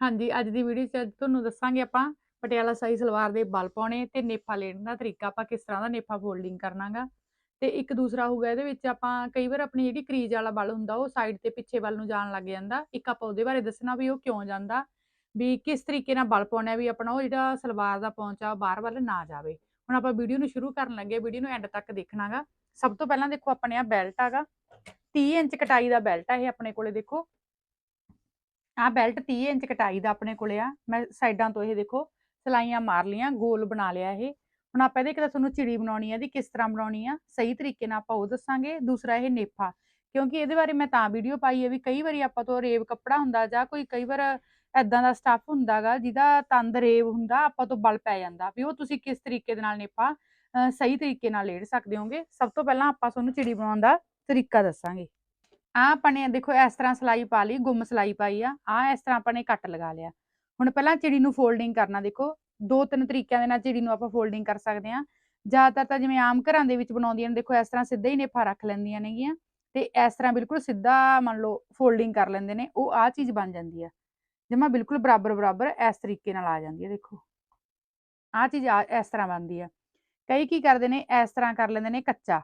ਹਾਂਜੀ, ਅੱਜ ਦੀ ਵੀਡੀਓ 'ਚ ਅੱਜ ਤੁਹਾਨੂੰ ਦੱਸਾਂਗੇ ਆਪਾਂ ਪਟਿਆਲਾ ਸ਼ਾਹੀ ਸਲਵਾਰ ਦੇ ਬਲ ਪਾਉਣੇ ਤੇ ਨੇਫਾ ਲੈਣ ਦਾ ਤਰੀਕਾ ਆਪਾਂ ਕਿਸ ਤਰ੍ਹਾਂ ਦਾ ਨੇਫਾ ਫੋਲਡਿੰਗ ਕਰਨਾਗਾ। ਤੇ ਇੱਕ ਦੂਸਰਾ ਹੋਊਗਾ ਇਹਦੇ ਵਿੱਚ ਆਪਾਂ ਕਈ ਵਾਰ ਆਪਣੀ ਜਿਹੜੀ ਕਰੀਜ਼ ਵਾਲਾ ਬਲ ਹੁੰਦਾ ਉਹ ਸਾਈਡ ਤੇ ਪਿੱਛੇ ਵੱਲ ਨੂੰ ਜਾਣ ਲੱਗ ਜਾਂਦਾ। ਇੱਕ ਆਪਾਂ ਉਹਦੇ ਬਾਰੇ ਦੱਸਣਾ ਵੀ ਉਹ ਕਿਉਂ ਜਾਂਦਾ ਵੀ ਕਿਸ ਤਰੀਕੇ ਨਾਲ ਬਲ ਪਾਉਣਾ ਵੀ ਆਪਣਾ ਉਹ ਜਿਹੜਾ ਸਲਵਾਰ ਦਾ ਪੌਂਚਾ ਬਾਹਰ ਵੱਲ ਨਾ ਜਾਵੇ। ਹੁਣ ਆਪਾਂ ਵੀਡੀਓ ਨੂੰ ਸ਼ੁਰੂ ਕਰਨ ਲੱਗੇ ਵੀਡੀਓ ਨੂੰ ਐਂਡ ਤੱਕ ਦੇਖਣਾਗਾ। ਸਭ ਤੋਂ ਪਹਿਲਾਂ ਦੇਖੋ ਆਪਣੇ ਆ ਬੈਲਟ ਹੈਗਾ 30 ਇੰਚ ਕਟਾਈ ਦਾ ਬੈਲਟ ਆ ਇਹ ਆਪਣੇ ਕੋਲੇ ਦੇਖੋ। ਆਹ ਬੈਲਟ 30 ਇੰਚ ਕਟਾਈ ਦਾ ਆਪਣੇ ਕੋਲੇ ਆ, ਮੈਂ ਸਾਈਡਾਂ ਤੋਂ ਇਹ ਦੇਖੋ ਸਲਾਈਆਂ ਮਾਰ ਲੀਆਂ ਗੋਲ ਬਣਾ ਲਿਆ ਇਹ। ਹੁਣ ਆਪਾਂ ਇਹਦੇ ਕਿਤੇ ਤੁਹਾਨੂੰ ਚਿੜੀ ਬਣਾਉਣੀ ਆ ਦੀ ਕਿਸ ਤਰ੍ਹਾਂ ਬਣਾਉਣੀ ਆ, ਸਹੀ ਤਰੀਕੇ ਨਾਲ ਆਪਾਂ ਉਹ ਦੱਸਾਂਗੇ, ਦੂਸਰਾ ਇਹ ਨੇਫਾ ਕਿਉਂਕਿ ਇਹਦੇ ਬਾਰੇ ਮੈਂ ਤਾਂ ਵੀਡੀਓ ਪਾਈ ਹੈ ਵੀ ਕਈ ਵਾਰੀ ਆਪਾਂ ਤੋਂ ਰੇਵ ਕੱਪੜਾ ਹੁੰਦਾ ਜਾਂ ਕੋਈ ਕਈ ਵਾਰ ਐਦਾਂ ਦਾ ਸਟੱਫ ਹੁੰਦਾਗਾ ਜਿਹਦਾ ਤੰਦ ਰੇਵ ਹੁੰਦਾ, ਆਪਾਂ ਤੋਂ ਬਲ ਪੈ ਜਾਂਦਾ, ਵੀ ਉਹ ਤੁਸੀਂ ਕਿਸ ਤਰੀਕੇ ਦੇ ਨਾਲ ਨੇਫਾ ਸਹੀ ਤਰੀਕੇ ਨਾਲ ਲੇੜ ਸਕਦੇ ਹੋਗੇ। ਸਭ ਤੋਂ ਪਹਿਲਾਂ ਆਪਾਂ ਤੁਹਾਨੂੰ ਚਿੜੀ ਬਣਾਉਣ ਦਾ ਤਰੀਕਾ ਦੱਸਾਂਗੇ। ਆ ਆਪਾਂ ਨੇ ਦੇਖੋ ਇਸ ਤਰ੍ਹਾਂ ਸਲਾਈ ਪਾ ਲਈ, ਗੁੰਮ ਸਲਾਈ ਪਾਈ ਆ ਆ ਇਸ ਤਰ੍ਹਾਂ ਆਪਾਂ ਨੇ ਕੱਟ ਲਗਾ ਲਿਆ। ਹੁਣ ਪਹਿਲਾਂ ਚਿੜੀ ਨੂੰ ਫੋਲਡਿੰਗ ਕਰਨਾ ਦੇਖੋ ਦੋ ਤਿੰਨ ਤਰੀਕਿਆਂ ਦੇ ਨਾਲ ਚਿੜੀ ਨੂੰ ਆਪਾਂ ਫੋਲਡਿੰਗ ਕਰ ਸਕਦੇ ਆ ਜ਼ਿਆਦਾਤਰ ਤਾਂ ਜਿਵੇਂ ਆਮ ਘਰਾਂ ਦੇ ਵਿੱਚ ਬਣਾਉਂਦੀਆਂ ਨੇ, ਦੇਖੋ ਇਸ ਤਰ੍ਹਾਂ ਸਿੱਧਾ ਹੀ ਨੇਫਾ ਰੱਖ ਲੈਂਦੀਆਂ ਨੇਗੀਆਂ ਤੇ ਇਸ ਤਰ੍ਹਾਂ ਬਿਲਕੁਲ ਸਿੱਧਾ ਮੰਨ ਲਓ ਫੋਲਡਿੰਗ ਕਰ ਲੈਂਦੇ ਨੇ, ਉਹ ਆ ਚੀਜ਼ ਬਣ ਜਾਂਦੀ ਆ। ਜਮਾ ਬਿਲਕੁਲ ਬਰਾਬਰ ਬਰਾਬਰ ਇਸ ਤਰੀਕੇ ਨਾਲ ਆ ਜਾਂਦੀ ਹੈ ਦੇਖੋ। ਆ ਚੀਜ਼ ਆ- ਇਸ ਤਰ੍ਹਾਂ ਬਣਦੀ ਆ। ਕਈ ਕੀ ਕਰਦੇ ਨੇ, ਇਸ ਤਰ੍ਹਾਂ ਕਰ ਲੈਂਦੇ ਨੇ ਕੱਚਾ।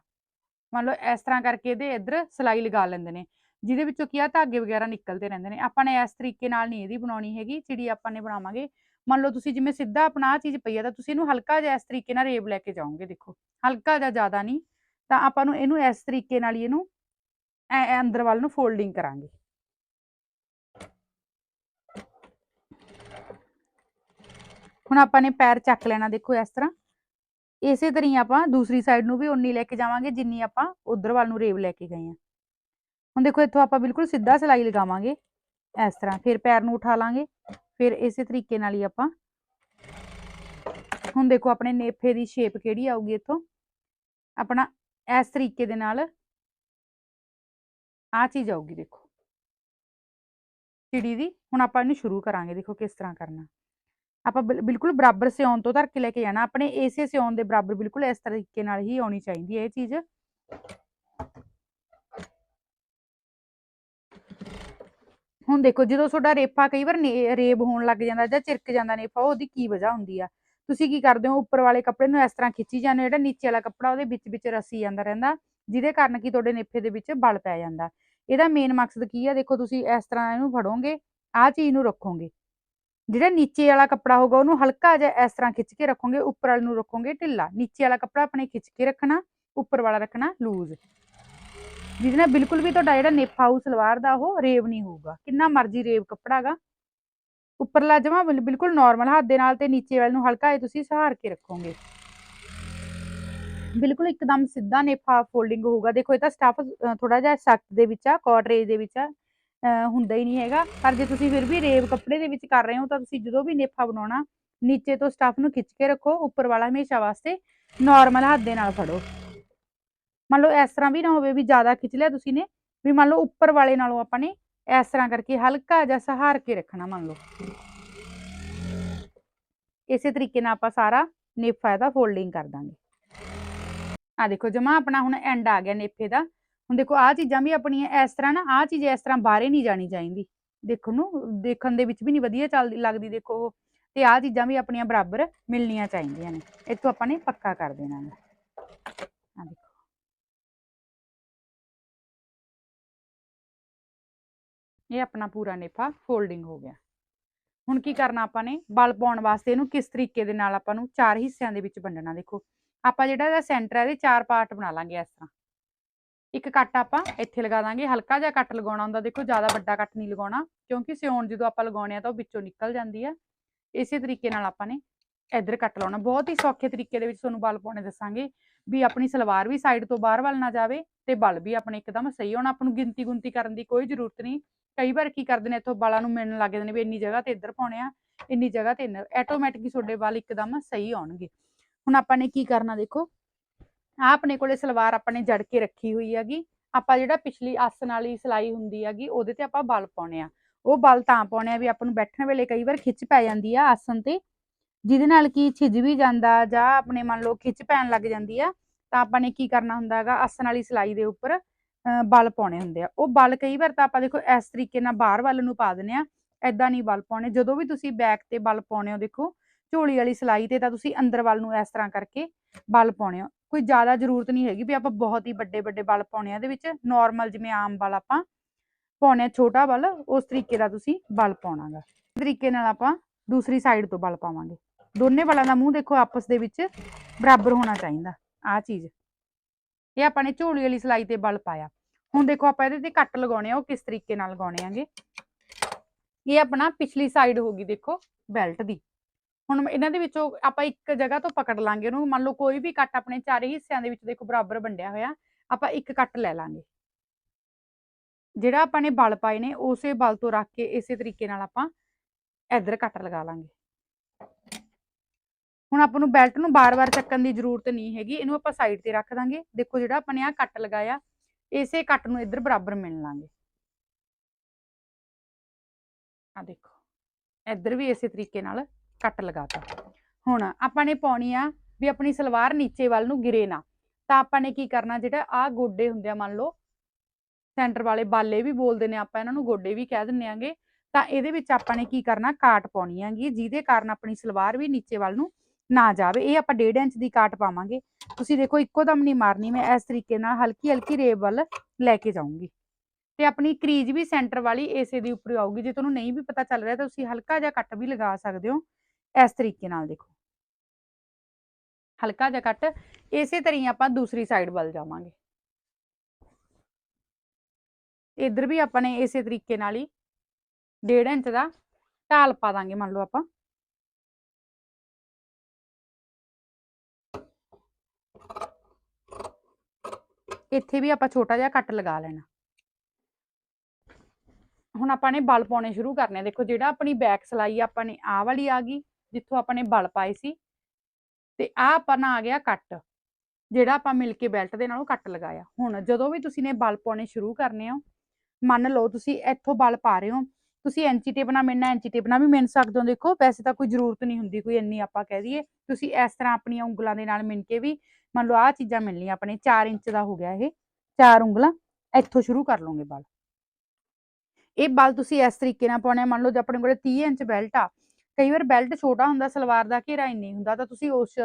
ਮੰਨ ਲਓ ਇਸ ਤਰ੍ਹਾਂ ਕਰਕੇ ਇਹਦੇ ਇੱਧਰ ਸਲਾਈ ਲਗਾ ਲੈਂਦੇ ਨੇ, ਜਿਹਦੇ ਵਿੱਚੋਂ ਕੀ ਆ, ਧਾਗੇ ਵਗੈਰਾ ਨਿਕਲਦੇ ਰਹਿੰਦੇ ਨੇ। ਆਪਾਂ ਨੇ ਇਸ ਤਰੀਕੇ ਨਾਲ ਨਹੀਂ ਇਹਦੀ ਬਣਾਉਣੀ ਹੈਗੀ ਚਿੜੀ ਆਪਾਂ ਨੇ ਬਣਾਵਾਂਗੇ। ਮੰਨ ਲਓ ਤੁਸੀਂ ਜਿਵੇਂ ਸਿੱਧਾ ਆਪਣਾ ਆਹ ਚੀਜ਼ ਪਈ ਆ, ਤਾਂ ਤੁਸੀਂ ਇਹਨੂੰ ਹਲਕਾ ਜਿਹਾ ਇਸ ਤਰੀਕੇ ਨਾਲ ਰੇਬ ਲੈ ਕੇ ਜਾਓਗੇ, ਦੇਖੋ। ਹਲਕਾ ਜਿਹਾ ਜ਼ਿਆਦਾ ਨਹੀਂ, ਤਾਂ ਆਪਾਂ ਨੂੰ ਇਹਨੂੰ ਇਸ ਤਰੀਕੇ ਨਾਲ ਹੀ ਇਹਨੂੰ ਐ ਅੰਦਰ ਵੱਲ ਨੂੰ ਫੋਲਡਿੰਗ ਕਰਾਂਗੇ। ਹੁਣ ਆਪਾਂ ਨੇ ਪੈਰ ਚੱਕ ਲੈਣਾ, ਦੇਖੋ ਇਸ ਤਰ੍ਹਾਂ। ਇਸੇ ਤਰ੍ਹਾਂ ਹੀ ਆਪਾਂ ਦੂਸਰੀ ਸਾਈਡ ਨੂੰ ਵੀ ਉਨੀ ਲੈ ਕੇ ਜਾਵਾਂਗੇ ਜਿੰਨੀ ਆਪਾਂ ਉਧਰ ਵੱਲ ਨੂੰ ਰੇਵ ਲੈ ਕੇ ਗਏ ਆ ਹੁਣ ਦੇਖੋ ਇੱਥੋਂ ਆਪਾਂ ਬਿਲਕੁਲ ਸਿੱਧਾ ਸਲਾਈ ਲਗਾਵਾਂਗੇ, ਇਸ ਤਰ੍ਹਾਂ ਫਿਰ ਪੈਰ ਨੂੰ ਉਠਾ ਲਾਂਗੇ, ਫਿਰ ਇਸੇ ਤਰੀਕੇ ਨਾਲ ਹੀ ਆਪਾਂ ਹੁਣ ਦੇਖੋ ਆਪਣੇ ਨੇਫੇ ਦੀ ਸ਼ੇਪ ਕਿਹੜੀ ਆਊਗੀ ਇੱਥੋਂ। ਆਪਣਾ ਇਸ ਤਰੀਕੇ ਦੇ ਨਾਲ ਆ ਚੀਜ਼ ਆਊਗੀ ਦੇਖੋ। ਚਿੜੀ ਦੀ, ਹੁਣ ਆਪਾਂ ਇਹਨੂੰ ਸ਼ੁਰੂ ਕਰਾਂਗੇ, ਦੇਖੋ ਕਿਸ ਤਰ੍ਹਾਂ ਕਰਨਾ। ਆਪਾਂ ਬਿਲਕੁਲ ਬਰਾਬਰ ਸਿਉਣ ਤੋਂ ਧਰ ਕੇ ਲੈ ਕੇ ਜਾਣਾ, ਆਪਣੇ ਇਸੇ ਸਿਉਣ ਦੇ ਬਰਾਬਰ ਬਿਲਕੁਲ ਇਸ ਤਰੀਕੇ ਨਾਲ ਹੀ ਆਉਣੀ ਚਾਹੀਦੀ ਹੈ ਇਹ ਚੀਜ਼। ਹੁਣ ਦੇਖੋ, ਜਦੋਂ ਤੁਹਾਡਾ ਰੇਫਾ ਕਈ ਵਾਰ ਰੇਬ ਹੋਣ ਲੱਗ ਜਾਂਦਾ ਜਾਂ ਚਿਰਕ ਜਾਂਦਾ ਨੇਫਾ, ਉਹਦੀ ਕੀ ਵਜ੍ਹਾ ਹੁੰਦੀ ਆ? ਤੁਸੀਂ ਕੀ ਕਰਦੇ ਹੋ, ਉੱਪਰ ਵਾਲੇ ਕੱਪੜੇ ਨੂੰ ਇਸ ਤਰ੍ਹਾਂ ਖਿੱਚੀ ਜਾਂਦੇ ਹੋ, ਜਿਹੜਾ ਨੀਚੇ ਵਾਲਾ ਕੱਪੜਾ ਉਹਦੇ ਵਿੱਚ ਵਿੱਚ ਰੱਸੀ ਜਾਂਦਾ ਰਹਿੰਦਾ, ਜਿਹਦੇ ਕਾਰਨ ਕੀ ਤੁਹਾਡੇ ਨੇਫੇ ਦੇ ਵਿੱਚ ਬਲ ਪੈ ਜਾਂਦਾ। ਇਹਦਾ ਮੇਨ ਮਕਸਦ ਕੀ ਆ? ਦੇਖੋ, ਤੁਸੀਂ ਇਸ ਤਰ੍ਹਾਂ ਇਹਨੂੰ ਫੜੋਗੇ, ਆਹ ਚੀਜ਼ ਨੂੰ ਰੱਖੋਗੇ। ਜਿਹੜਾ ਨੀਚੇ ਵਾਲਾ ਕੱਪੜਾ ਹੋਗਾ ਉਹਨੂੰ ਹਲਕਾ ਜਿਹਾ ਇਸ ਤਰ੍ਹਾਂ ਖਿੱਚ ਕੇ ਰੱਖੋਗੇ, ਉੱਪਰ ਵਾਲੇ ਨੂੰ ਰੱਖੋਗੇ ਢਿੱਲਾ। ਨੀਚੇ ਵਾਲਾ ਕੱਪੜਾ ਆਪਣੇ ਖਿੱਚ ਕੇ ਰੱਖਣਾ, ਉੱਪਰ ਵਾਲਾ ਰੱਖਣਾ ਲੂਜ਼। ਜਿਹਦੇ ਨਾਲ ਬਿਲਕੁਲ ਵੀ ਤੁਹਾਡਾ ਜਿਹੜਾ ਨੇਫਾ ਹੋਊ ਸਲਵਾਰ ਦਾ ਉਹ ਰੇਵ ਨਹੀਂ ਹੋਊਗਾ। ਕਿੰਨਾ ਮਰਜ਼ੀ ਰੇਵ ਕੱਪੜਾ ਗਾ ਉੱਪਰਲਾ ਜਮਾ ਬਿਲਕੁਲ ਨਾਰਮਲ ਹੱਥ ਦੇ ਨਾਲ ਤੇ ਨੀਚੇ ਵਾਲੇ ਨੂੰ ਹਲਕਾ ਜਿਹਾ ਤੁਸੀਂ ਸਹਾਰ ਕੇ ਰੱਖੋਗੇ। ਬਿਲਕੁਲ ਇੱਕਦਮ ਸਿੱਧਾ ਨੇਫਾ ਫੋਲਡਿੰਗ ਹੋਊਗਾ। ਦੇਖੋ, ਇਹ ਤਾਂ ਸਟਫ ਥੋੜਾ ਜਿਹਾ ਸਖਤ ਦੇ ਵਿੱਚ ਆ ਕਾਟਰੇਜ ਦੇ ਵਿੱਚ ਆ। ਹੁੰਦਾ ਹੀ ਨਹੀਂ ਹੈਗਾ। ਪਰ ਜੇ ਤੁਸੀਂ ਫਿਰ ਵੀ ਰੇਵ ਕੱਪੜੇ ਦੇ ਵਿੱਚ ਕਰ ਰਹੇ ਹੋ, ਤਾਂ ਤੁਸੀਂ ਜਦੋਂ ਵੀ ਨੇਫਾ ਬਣਾਉਣਾ, ਨੀਚੇ ਤੋਂ ਸਟਫ ਨੂੰ ਖਿੱਚ ਕੇ ਰੱਖੋ, ਉੱਪਰ ਵਾਲਾ ਹਮੇਸ਼ਾ ਵਾਸਤੇ ਨਾਰਮਲ ਹੱਥ ਦੇ ਨਾਲ ਫੜੋ। ਮੰਨ ਲਓ ਇਸ ਤਰ੍ਹਾਂ ਵੀ ਨਾ ਹੋਵੇ ਵੀ ਜ਼ਿਆਦਾ ਖਿੱਚ ਲਿਆ ਤੁਸੀਂ ਨੇ, ਵੀ ਮੰਨ ਲਓ ਉੱਪਰ ਵਾਲੇ ਨਾਲੋਂ ਆਪਾਂ ਨੇ ਇਸ ਤਰ੍ਹਾਂ ਕਰਕੇ ਹਲਕਾ ਜਿਹਾ ਸਹਾਰ ਕੇ ਰੱਖਣਾ ਮੰਨ ਲਓ। ਇਸੇ ਤਰੀਕੇ ਨਾਲ ਆਪਾਂ ਸਾਰਾ ਨੇਫਾ ਇਹਦਾ ਫੋਲਡਿੰਗ ਕਰ ਦਾਂਗੇ। ਆ ਦੇਖੋ ਜਮਾ ਆਪਣਾ ਹੁਣ ਐਂਡ ਆ ਗਿਆ ਨੇਫੇ ਦਾ। ਹੁਣ ਦੇਖੋ, ਆਹ ਚੀਜ਼ਾਂ ਵੀ ਆਪਣੀਆਂ ਇਸ ਤਰ੍ਹਾਂ ਨਾ, ਆਹ ਚੀਜ਼ ਇਸ ਤਰ੍ਹਾਂ ਬਾਹਰੇ ਨਹੀਂ ਜਾਣੀ ਚਾਹੀਦੀ। ਦੇਖੋ ਨੂੰ, ਦੇਖਣ ਦੇ ਵਿੱਚ ਵੀ ਨਹੀਂ ਵਧੀਆ ਚੱਲਦੀ, ਲੱਗਦੀ ਦੇਖੋ ਉਹ। ਤੇ ਆਹ ਚੀਜ਼ਾਂ ਵੀ ਆਪਣੀਆਂ ਬਰਾਬਰ ਮਿਲਣੀਆਂ ਚਾਹੀਦੀਆਂ ਨੇ। ਇੱਥੋਂ ਆਪਾਂ ਨੇ ਪੱਕਾ ਕਰ ਦੇਣਾ ਹੈ ਆ ਦੇਖੋ। ਇਹ ਆਪਣਾ ਪੂਰਾ ਨੇਫਾ ਫੋਲਡਿੰਗ ਹੋ ਗਿਆ। ਹੁਣ ਕੀ ਕਰਨਾ ਆਪਾਂ ਨੇ? ਬਲ ਪਾਉਣ ਵਾਸਤੇ ਇਹਨੂੰ ਕਿਸ ਤਰੀਕੇ ਦੇ ਨਾਲ ਆਪਾਂ ਨੂੰ ਚਾਰ ਹਿੱਸਿਆਂ ਦੇ ਵਿੱਚ ਵੰਡਣਾ। ਦੇਖੋ, ਆਪਾਂ ਜਿਹੜਾ ਇਹਦਾ ਸੈਂਟਰ ਹੈ, ਇਹਦੇ ਚਾਰ ਪਾਰਟ ਬਣਾ ਲਾਂਗੇ ਇਸ ਤਰ੍ਹਾਂ। ਇੱਕ ਕੱਟ ਆਪਾਂ ਇੱਥੇ ਲਗਾ ਦਾਂਗੇ, ਹਲਕਾ ਜਿਹਾ ਕੱਟ ਲਗਾਉਣਾ ਹੁੰਦਾ, ਦੇਖੋ ਜ਼ਿਆਦਾ ਵੱਡਾ ਕੱਟ ਨਹੀਂ ਲਗਾਉਣਾ, ਕਿਉਂਕਿ ਸਿਉਣ ਜਦੋਂ ਆਪਾਂ ਲਗਾਉਣੇ ਆ ਤਾਂ ਉਹ ਵਿੱਚੋਂ ਨਿਕਲ ਜਾਂਦੀ ਆ। ਇਸੇ ਤਰੀਕੇ ਨਾਲ ਆਪਾਂ ਨੇ ਇੱਧਰ ਕੱਟ ਲਾਉਣਾ। ਬਹੁਤ ਹੀ ਸੌਖੇ ਤਰੀਕੇ ਦੇ ਵਿੱਚ ਤੁਹਾਨੂੰ ਬਲ ਪਾਉਣੇ ਦੱਸਾਂਗੇ ਵੀ ਆਪਣੀ ਸਲਵਾਰ ਵੀ ਸਾਈਡ ਤੋਂ ਬਾਹਰ ਵੱਲ ਨਾ ਜਾਵੇ ਤੇ ਬਲ ਵੀ ਆਪਣੇ ਇੱਕਦਮ ਸਹੀ ਹੋਣਾ ਆਪਾਂ ਨੂੰ ਗਿਣਤੀ ਗੁੰਤੀ ਕਰਨ ਦੀ ਕੋਈ ਜ਼ਰੂਰਤ ਨਹੀਂ। ਕਈ ਵਾਰ ਕੀ ਕਰਦੇ ਨੇ, ਇੱਥੋਂ ਬਾਲਾਂ ਨੂੰ ਮਿਲਣ ਲੱਗ ਜਾਂਦੇ ਨੇ ਵੀ ਇੰਨੀ ਜਗ੍ਹਾ ਤੇ ਇੱਧਰ ਪਾਉਣੇ ਆ, ਇੰਨੀ ਜਗ੍ਹਾ ਤੇ ਆਟੋਮੈਟਿਕ ਹੀ ਤੁਹਾਡੇ ਵਾਲ ਇੱਕਦਮ ਸਹੀ ਆਉਣਗੇ। ਹੁਣ ਆਪਾਂ ਨੇ ਕੀ ਕਰਨਾ ਦੇਖੋ ਆ ਆਪਣੇ ਕੋਲੇ ਸਲਵਾਰ ਆਪਾਂ ਨੇ ਜੜ ਕੇ ਰੱਖੀ ਹੋਈ ਹੈਗੀ। ਆਪਾਂ ਜਿਹੜਾ ਪਿਛਲੀ ਆਸਨ ਵਾਲੀ ਸਲਾਈ ਹੁੰਦੀ ਹੈਗੀ, ਉਹਦੇ ਤੇ ਆਪਾਂ ਬਲ ਪਾਉਣੇ ਆ। ਉਹ ਬਲ ਤਾਂ ਪਾਉਣੇ ਆ ਵੀ ਆਪਾਂ ਨੂੰ ਬੈਠਣ ਵੇਲੇ ਕਈ ਵਾਰ ਖਿੱਚ ਪੈ ਜਾਂਦੀ ਆ ਆਸਨ ਤੇ। ਜਿਹਦੇ ਨਾਲ ਕੀ ਛਿਜ ਵੀ ਜਾਂਦਾ ਜਾਂ ਆਪਣੇ ਮੰਨ ਲਓ ਖਿੱਚ ਪੈਣ ਲੱਗ ਜਾਂਦੀ ਆ, ਤਾਂ ਆਪਾਂ ਨੇ ਕੀ ਕਰਨਾ ਹੁੰਦਾ ਹੈਗਾ ਆਸਨ ਵਾਲੀ ਸਲਾਈ ਦੇ ਉੱਪਰ ਬਲ ਪਾਉਣੇ ਹੁੰਦੇ ਆ। ਉਹ ਬਲ ਕਈ ਵਾਰ ਤਾਂ ਆਪਾਂ ਦੇਖੋ ਇਸ ਤਰੀਕੇ ਨਾਲ ਬਾਹਰ ਵੱਲ ਨੂੰ ਪਾ ਦਿੰਦੇ ਆ ਐਦਾਂ ਨਹੀਂ ਬਲ ਪਾਉਣੇ। ਜਦੋਂ ਵੀ ਤੁਸੀਂ ਬੈਕ ਤੇ ਬਲ ਪਾਉਣੇ ਹੋ ਦੇਖੋ, ਝੋਲੀ ਵਾਲੀ ਸਲਾਈ ਤੇ ਤਾਂ ਤੁਸੀਂ ਅੰਦਰ ਵੱਲ ਨੂੰ ਇਸ ਤਰ੍ਹਾਂ ਕਰਕੇ ਬਲ ਪਾਉਣੇ ਹੋ। ਕੋਈ ਜ਼ਿਆਦਾ ਜ਼ਰੂਰਤ ਨਹੀਂ ਹੈਗੀ ਵੀ ਆਪਾਂ ਬਹੁਤ ਹੀ ਵੱਡੇ ਵੱਡੇ ਬਲ ਪਾਉਣੇ ਆ ਇਹਦੇ ਵਿੱਚ। ਨਾਰਮਲ ਜਿਵੇਂ ਆਮ ਬਲ ਆਪਾਂ ਪਾਉਣੇ ਛੋਟਾ ਬਲ, ਉਸ ਤਰੀਕੇ ਦਾ ਤੁਸੀਂ ਬਲ ਪਾਉਣਾਗਾ। ਤਰੀਕੇ ਨਾਲ ਆਪਾਂ ਦੂਸਰੀ ਸਾਈਡ ਤੋਂ ਬਲ ਪਾਵਾਂਗੇ। ਦੋਨੇ ਬਲਾਂ ਦਾ ਮੂੰਹ ਦੇਖੋ ਆਪਸ ਦੇ ਵਿੱਚ ਬਰਾਬਰ ਹੋਣਾ ਚਾਹੀਦਾ, ਆਹ ਚੀਜ਼। ਇਹ ਆਪਾਂ ਨੇ ਝੋਲੀ ਵਾਲੀ ਸਲਾਈ ਤੇ ਬਲ ਪਾਇਆ। ਹੁਣ ਦੇਖੋ ਆਪਾਂ ਇਹਦੇ ਤੇ ਕੱਟ ਲਗਾਉਣੇ ਆ, ਉਹ ਕਿਸ ਤਰੀਕੇ ਨਾਲ ਲਗਾਉਣੇ ਆਂਗੇ। ਇਹ ਆਪਣਾ ਪਿਛਲੀ ਸਾਈਡ ਹੋਗੀ ਦੇਖੋ ਬੈਲਟ ਦੀ। ਹੁਣ ਇਹਨਾਂ ਦੇ ਵਿੱਚੋਂ ਆਪਾਂ ਇੱਕ ਜਗ੍ਹਾ ਤੋਂ ਪਕੜ ਲਾਂਗੇ ਉਹਨੂੰ। ਮੰਨ ਲਓ ਕੋਈ ਵੀ ਕੱਟ ਆਪਣੇ ਚਾਰੇ ਹਿੱਸਿਆਂ ਦੇ ਵਿੱਚ ਦੇਖੋ ਬਰਾਬਰ ਵੰਡਿਆ ਹੋਇਆ, ਆਪਾਂ ਇੱਕ ਕੱਟ ਲੈ ਲਾਂਗੇ। ਜਿਹੜਾ ਆਪਾਂ ਨੇ ਬਲ ਪਾਏ ਨੇ, ਉਸੇ ਬਲ ਤੋਂ ਰੱਖ ਕੇ ਇਸੇ ਤਰੀਕੇ ਨਾਲ ਆਪਾਂ ਇੱਧਰ ਕੱਟ ਲਗਾ ਲਾਂਗੇ। ਹੁਣ ਆਪਾਂ ਨੂੰ ਬੈਲਟ ਨੂੰ ਬਾਰ-ਬਾਰ ਚੱਕਣ ਦੀ ਜ਼ਰੂਰਤ ਨਹੀਂ ਹੈਗੀ, ਇਹਨੂੰ ਆਪਾਂ ਸਾਈਡ ਤੇ ਰੱਖ ਦਾਂਗੇ। ਦੇਖੋ ਜਿਹੜਾ ਆਪਾਂ ਨੇ ਆ ਕੱਟ ਲਗਾਇਆ, ਇਸੇ ਕੱਟ ਨੂੰ ਇੱਧਰ ਬਰਾਬਰ ਮਿਲ ਲਾਂਗੇ। ਆ ਦੇਖੋ, ਇੱਧਰ ਵੀ ਇਸੇ ਤਰੀਕੇ ਨਾਲ ਕੱਟ ਲਗਾਤਾ ਹੁਣ ਆਪਾਂ ਨੇ ਪਾਉਣੀ ਆ ਵੀ ਆਪਣੀ ਸਲਵਾਰ ਨੀਚੇ ਵੱਲ ਨੂੰ ਗਿਰੇ ਨਾ। ਤਾਂ ਆਪਾਂ ਨੇ ਕੀ ਕਰਨਾ ਜਿਹੜਾ ਆ ਗੋਡੇ ਹੁੰਦੇ ਆ ਮੰਨ ਲਓ, ਸੈਂਟਰ ਵਾਲੇ ਬਾਲੇ ਵੀ ਬੋਲਦੇ ਨੇ ਆਪਾਂ ਇਹਨਾਂ ਨੂੰ, ਗੋਡੇ ਵੀ ਕਹਿ ਦਿੰਨੇ ਆਂਗੇ। ਤਾਂ ਇਹਦੇ ਵਿੱਚ ਆਪਾਂ ਨੇ ਕੀ ਕਰਨਾ, ਕਾਟ ਪਾਉਣੀ ਆਂਗੀ ਜਿਹਦੇ ਕਾਰਨ ਆਪਣੀ ਸਲਵਾਰ ਵੀ ਨੀਚੇ ਵੱਲ ਨੂੰ ਨਾ ਜਾਵੇ। ਇਹ ਆਪਾਂ 1.5 ਇੰਚ ਦੀ ਕਾਟ ਪਾਵਾਂਗੇ। ਤੁਸੀਂ ਦੇਖੋ, ਇੱਕੋ ਦਮ ਨਹੀਂ ਮਾਰਨੀ, ਮੈਂ ਇਸ ਤਰੀਕੇ ਨਾਲ ਹਲਕੀ ਹਲਕੀ ਰੇਬ ਵੱਲ ਲੈ ਕੇ ਜਾਊਂਗੀ। ਤੇ ਆਪਣੀ ਕਰੀਜ ਵੀ ਸੈਂਟਰ ਵਾਲੀ ਏਸੇ ਦੇ ਉੱਪਰ ਆਊਗੀ। ਜੇ ਤੁਹਾਨੂੰ ਨਹੀਂ ਵੀ ਪਤਾ ਚੱਲ ਰਿਹਾ, ਤਾਂ ਤੁਸੀਂ ਹਲਕਾ ਜਿਹਾ ਕੱਟ ਵੀ ਲਗਾ ਸਕਦੇ ਹੋ। ਇਸ ਤਰੀਕੇ ਨਾਲ ਦੇਖੋ। ਹਲਕਾ ਜਿਹਾ ਕੱਟ, ਇਸੇ ਤਰ੍ਹਾਂ ਹੀ ਆਪਾਂ ਦੂਸਰੀ ਸਾਈਡ ਵੱਲ ਜਾਵਾਂਗੇ। ਇੱਧਰ ਵੀ ਆਪਾਂ ਨੇ ਇਸੇ ਤਰੀਕੇ ਨਾਲ ਹੀ 1.5 ਇੰਚ ਦਾ ਢਾਲ ਪਾ ਦਾਂਗੇ, ਮੰਨ ਲਓ ਆਪਾਂ। ਇੱਥੇ ਵੀ ਆਪਾਂ ਛੋਟਾ ਜਿਹਾ ਕੱਟ ਲਗਾ ਲੈਣਾ। ਹੁਣ ਆਪਾਂ ਨੇ ਬਲ ਪਾਉਣੇ ਸ਼ੁਰੂ ਕਰਨੇ। ਦੇਖੋ, ਜਿਹੜਾ ਆਪਣੀ ਬੈਕ ਸਲਾਈ ਆਪਾਂ ਨੇ ਆਹ ਵਾਲੀ ਆ ਗਈ। ਜਿੱਥੋਂ ਆਪਾਂ ਨੇ ਬਲ ਪਾਏ ਸੀ ਤੇ ਆਹ ਆਪਣਾ ਆ ਗਿਆ ਕੱਟ, ਜਿਹੜਾ ਆਪਾਂ ਮਿਲ ਕੇ ਬੈਲਟ ਦੇ ਨਾਲੋਂ ਕੱਟ ਲਗਾਇਆ। ਹੁਣ ਜਦੋਂ ਵੀ ਤੁਸੀਂ ਨੇ ਬਲ ਪਾਉਣੇ ਸ਼ੁਰੂ ਕਰਨੇ ਹੋ ਮੰਨ ਲਓ ਤੁਸੀਂ ਇੱਥੋਂ ਬਲ ਪਾ ਰਹੇ ਹੋ, ਤੁਸੀਂ ਐਂਚੀ ਟੇਪ ਨਾਲ ਮਿਲਣਾ ਐਂਚੀ ਟੇਪ ਨਾਲ ਵੀ ਮਿਲ ਸਕਦੇ ਹੋ। ਦੇਖੋ, ਵੈਸੇ ਤਾਂ ਕੋਈ ਜ਼ਰੂਰਤ ਨਹੀਂ ਹੁੰਦੀ, ਕੋਈ ਇੰਨੀ ਆਪਾਂ ਕਹਿ ਦਈਏ। ਤੁਸੀਂ ਇਸ ਤਰ੍ਹਾਂ ਆਪਣੀਆਂ ਉਂਗਲਾਂ ਦੇ ਨਾਲ ਮਿਲ ਕੇ ਵੀ, ਮੰਨ ਲਓ ਆਹ ਚੀਜ਼ਾਂ ਮਿਲਣੀਆਂ ਆਪਣੇ 4 ਇੰਚ ਦਾ ਹੋ ਗਿਆ ਇਹ, ਚਾਰ ਉਂਗਲਾਂ, ਇੱਥੋਂ ਸ਼ੁਰੂ ਕਰ ਲਓਗੇ ਬਲ। ਇਹ ਬਲ ਤੁਸੀਂ ਇਸ ਤਰੀਕੇ ਨਾਲ ਪਾਉਣੇ ਮੰਨ ਲਓ ਜੇ ਆਪਣੇ ਕੋਲੇ 30 ਇੰਚ ਬੈਲਟ ਆ ਕਈ ਵਾਰ ਬੈਲਟ ਛੋਟਾ ਹੁੰਦਾ, ਸਲਵਾਰ ਦਾ ਘੇਰਾ ਇੰਨੀ ਹੁੰਦਾ, ਤਾਂ ਤੁਸੀਂ ਉਸ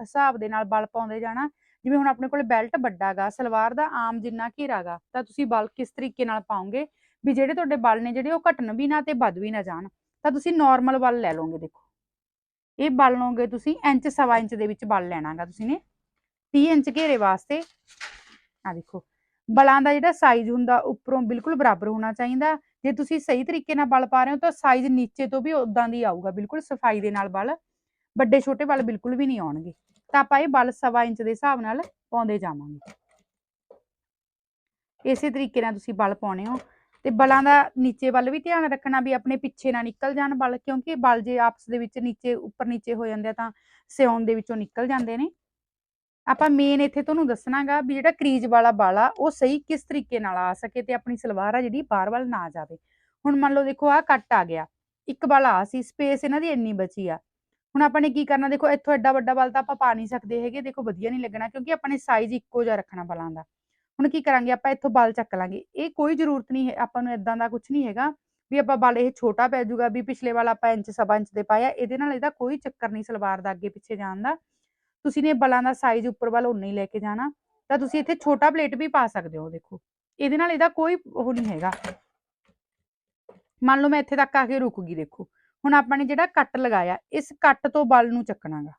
ਹਿਸਾਬ ਦੇ ਨਾਲ ਬਲ ਪਾਉਂਦੇ ਜਾਣਾ। ਜਿਵੇਂ ਹੁਣ ਆਪਣੇ ਕੋਲ ਬੈਲਟ ਵੱਡਾ ਗਾ, ਸਲਵਾਰ ਦਾ ਆਮ ਜਿੰਨਾ ਘੇਰਾ ਗਾ, ਤਾਂ ਤੁਸੀਂ ਬਲ ਕਿਸ ਤਰੀਕੇ ਨਾਲ ਪਾਉਂਗੇ ਵੀ ਜਿਹੜੇ ਤੁਹਾਡੇ ਬਲ ਨੇ ਜਿਹੜੇ ਉਹ ਘਟਣ ਵੀ ਨਾ ਤੇ ਵੱਧ ਵੀ ਨਾ ਜਾਣ, ਤਾਂ ਤੁਸੀਂ ਨਾਰਮਲ ਬਲ ਲੈ ਲਓਗੇ, ਦੇਖੋ। ਇਹ ਬਲ ਲਓਗੇ ਤੁਸੀਂ, ਇੰਚ, ਸਵਾ ਇੰਚ ਦੇ ਵਿੱਚ ਬਲ ਲੈਣਾਗਾ ਤੁਸੀਂ ਨੇ। 30 ਇੰਚ ਘੇਰੇ ਵਾਸਤੇ। ਆ ਦੇਖੋ, ਬਲਾਂ ਦਾ ਜਿਹੜਾ ਸਾਈਜ਼ ਹੁੰਦਾ, ਉੱਪਰੋਂ ਬਿਲਕੁਲ ਬਰਾਬਰ ਹੋਣਾ ਚਾਹੀਦਾ। ਜੇ ਤੁਸੀਂ ਸਹੀ ਤਰੀਕੇ ਨਾਲ ਬਲ ਪਾ ਰਹੇ ਹੋ ਤਾਂ ਸਾਈਜ਼ ਨੀਚੇ ਤੋਂ ਵੀ ਉਦਾਂ ਦੀ ਆਊਗਾ, ਬਿਲਕੁਲ ਸਫ਼ਾਈ ਦੇ ਨਾਲ ਬਲ। ਵੱਡੇ ਛੋਟੇ ਬਲ ਬਿਲਕੁਲ ਵੀ ਨਹੀਂ ਆਉਣਗੇ। ਤਾਂ ਆਪਾਂ ਇਹ ਬਲ ਸਵਾ ਇੰਚ ਦੇ ਹਿਸਾਬ ਨਾਲ ਪਾਉਂਦੇ ਜਾਵਾਂਗੇ। ਇਸੇ ਤਰੀਕੇ ਨਾਲ ਤੁਸੀਂ ਬਲ ਪਾਉਣੇ ਹੋ। ਤੇ ਬਲਾਂ ਦਾ ਨੀਚੇ ਵੱਲ ਵੀ ਧਿਆਨ ਰੱਖਣਾ ਵੀ ਆਪਣੇ ਪਿੱਛੇ ਨਾ ਨਿਕਲ ਜਾਣ ਬਲ, ਕਿਉਂਕਿ ਬਲ ਜੇ ਆਪਸ ਦੇ ਵਿੱਚ ਨੀਚੇ, ਉੱਪਰ ਨੀਚੇ ਹੋ ਜਾਂਦੇ ਆ ਤਾਂ ਸਿਉਣ ਦੇ ਵਿੱਚੋਂ ਨਿਕਲ ਜਾਂਦੇ ਨੇ। ਆਪਾਂ ਮੇਨ ਇੱਥੇ ਤੁਹਾਨੂੰ ਦੱਸਣਾਗਾ ਵੀ ਜਿਹੜਾ ਕਰੀਜ ਵਾਲਾ ਬਲ, ਉਹ ਸਹੀ ਕਿਸ ਤਰੀਕੇ ਨਾਲ ਆ ਸਕੇ ਤੇ ਆਪਣੀ ਸਲਵਾਰ ਆ ਜਿਹੜੀ ਬਾਹਰ ਵੱਲ ਨਾ ਜਾਵੇ। ਹੁਣ ਮੰਨ ਲਓ ਦੇਖੋ ਆਹ ਕੱਟ ਆ ਗਿਆ। ਇੱਕ ਬਲ ਆ ਸੀ ਸਪੇਸ ਇਹਨਾਂ ਦੀ ਇੰਨੀ ਬਚੀ ਆ। ਹੁਣ ਆਪਾਂ ਨੇ ਕੀ ਕਰਨਾ, ਦੇਖੋ ਇੱਥੋਂ ਐਡਾ ਵੱਡਾ ਬਲ ਤਾਂ ਆਪਾਂ ਪਾ ਨਹੀਂ ਸਕਦੇ ਹੈਗੇ, ਦੇਖੋ ਵਧੀਆ ਨਹੀਂ ਲੱਗਣਾ ਕਿਉਂਕਿ ਆਪਣੇ ਸਾਈਜ਼ ਇੱਕੋ ਜਿਹਾ ਰੱਖਣਾ ਬਲਾਂ ਦਾ। ਹੁਣ ਕੀ ਕਰਾਂਗੇ, ਆਪਾਂ ਇੱਥੋਂ ਬਲ ਚੱਕ ਲਾਂਗੇ। ਇਹ ਕੋਈ ਜ਼ਰੂਰਤ ਨਹੀਂ ਹੈ, ਆਪਾਂ ਨੂੰ ਇਦਾਂ ਦਾ ਕੁਝ ਨਹੀਂ ਹੈਗਾ ਵੀ ਆਪਾਂ ਬਲ ਇਹ ਛੋਟਾ ਪੈ ਜਾਊਗਾ ਵੀ ਪਿਛਲੇ ਵਾਲਾ ਆਪਾਂ ਇੰਚ, ਸਵਾ ਇੰਚ ਦੇ ਪਾਇਆ, ਇਹਦੇ ਨਾਲ ਇਹਦਾ ਕੋਈ ਚੱਕਰ ਨਹੀਂ ਸਲਵਾਰ ਦਾ ਅੱਗੇ ਪਿੱਛੇ ਜਾਣ ਦਾ। ਤੁਸੀਂ ਨੇ ਬਲਾਂ ਦਾ ਸਾਈਜ਼ ਉੱਪਰ ਵੱਲ ਉਨਾ ਹੀ ਲੈ ਕੇ ਜਾਣਾ, ਤਾਂ ਤੁਸੀਂ ਇੱਥੇ ਛੋਟਾ ਪਲੇਟ ਵੀ ਪਾ ਸਕਦੇ ਹੋ, ਦੇਖੋ। ਇਹਦੇ ਨਾਲ ਇਹਦਾ ਕੋਈ ਉਹ ਨਹੀਂ ਹੈਗਾ। ਮੰਨ ਲਓ ਮੈਂ ਇੱਥੇ ਤੱਕ ਆ ਕੇ ਰੁਕ ਗਈ, ਦੇਖੋ। ਹੁਣ ਆਪਾਂ ਨੇ ਜਿਹੜਾ ਕੱਟ ਲਗਾਇਆ, ਇਸ ਕੱਟ ਤੋਂ ਬਲ ਨੂੰ ਚੱਕਣਾਗਾ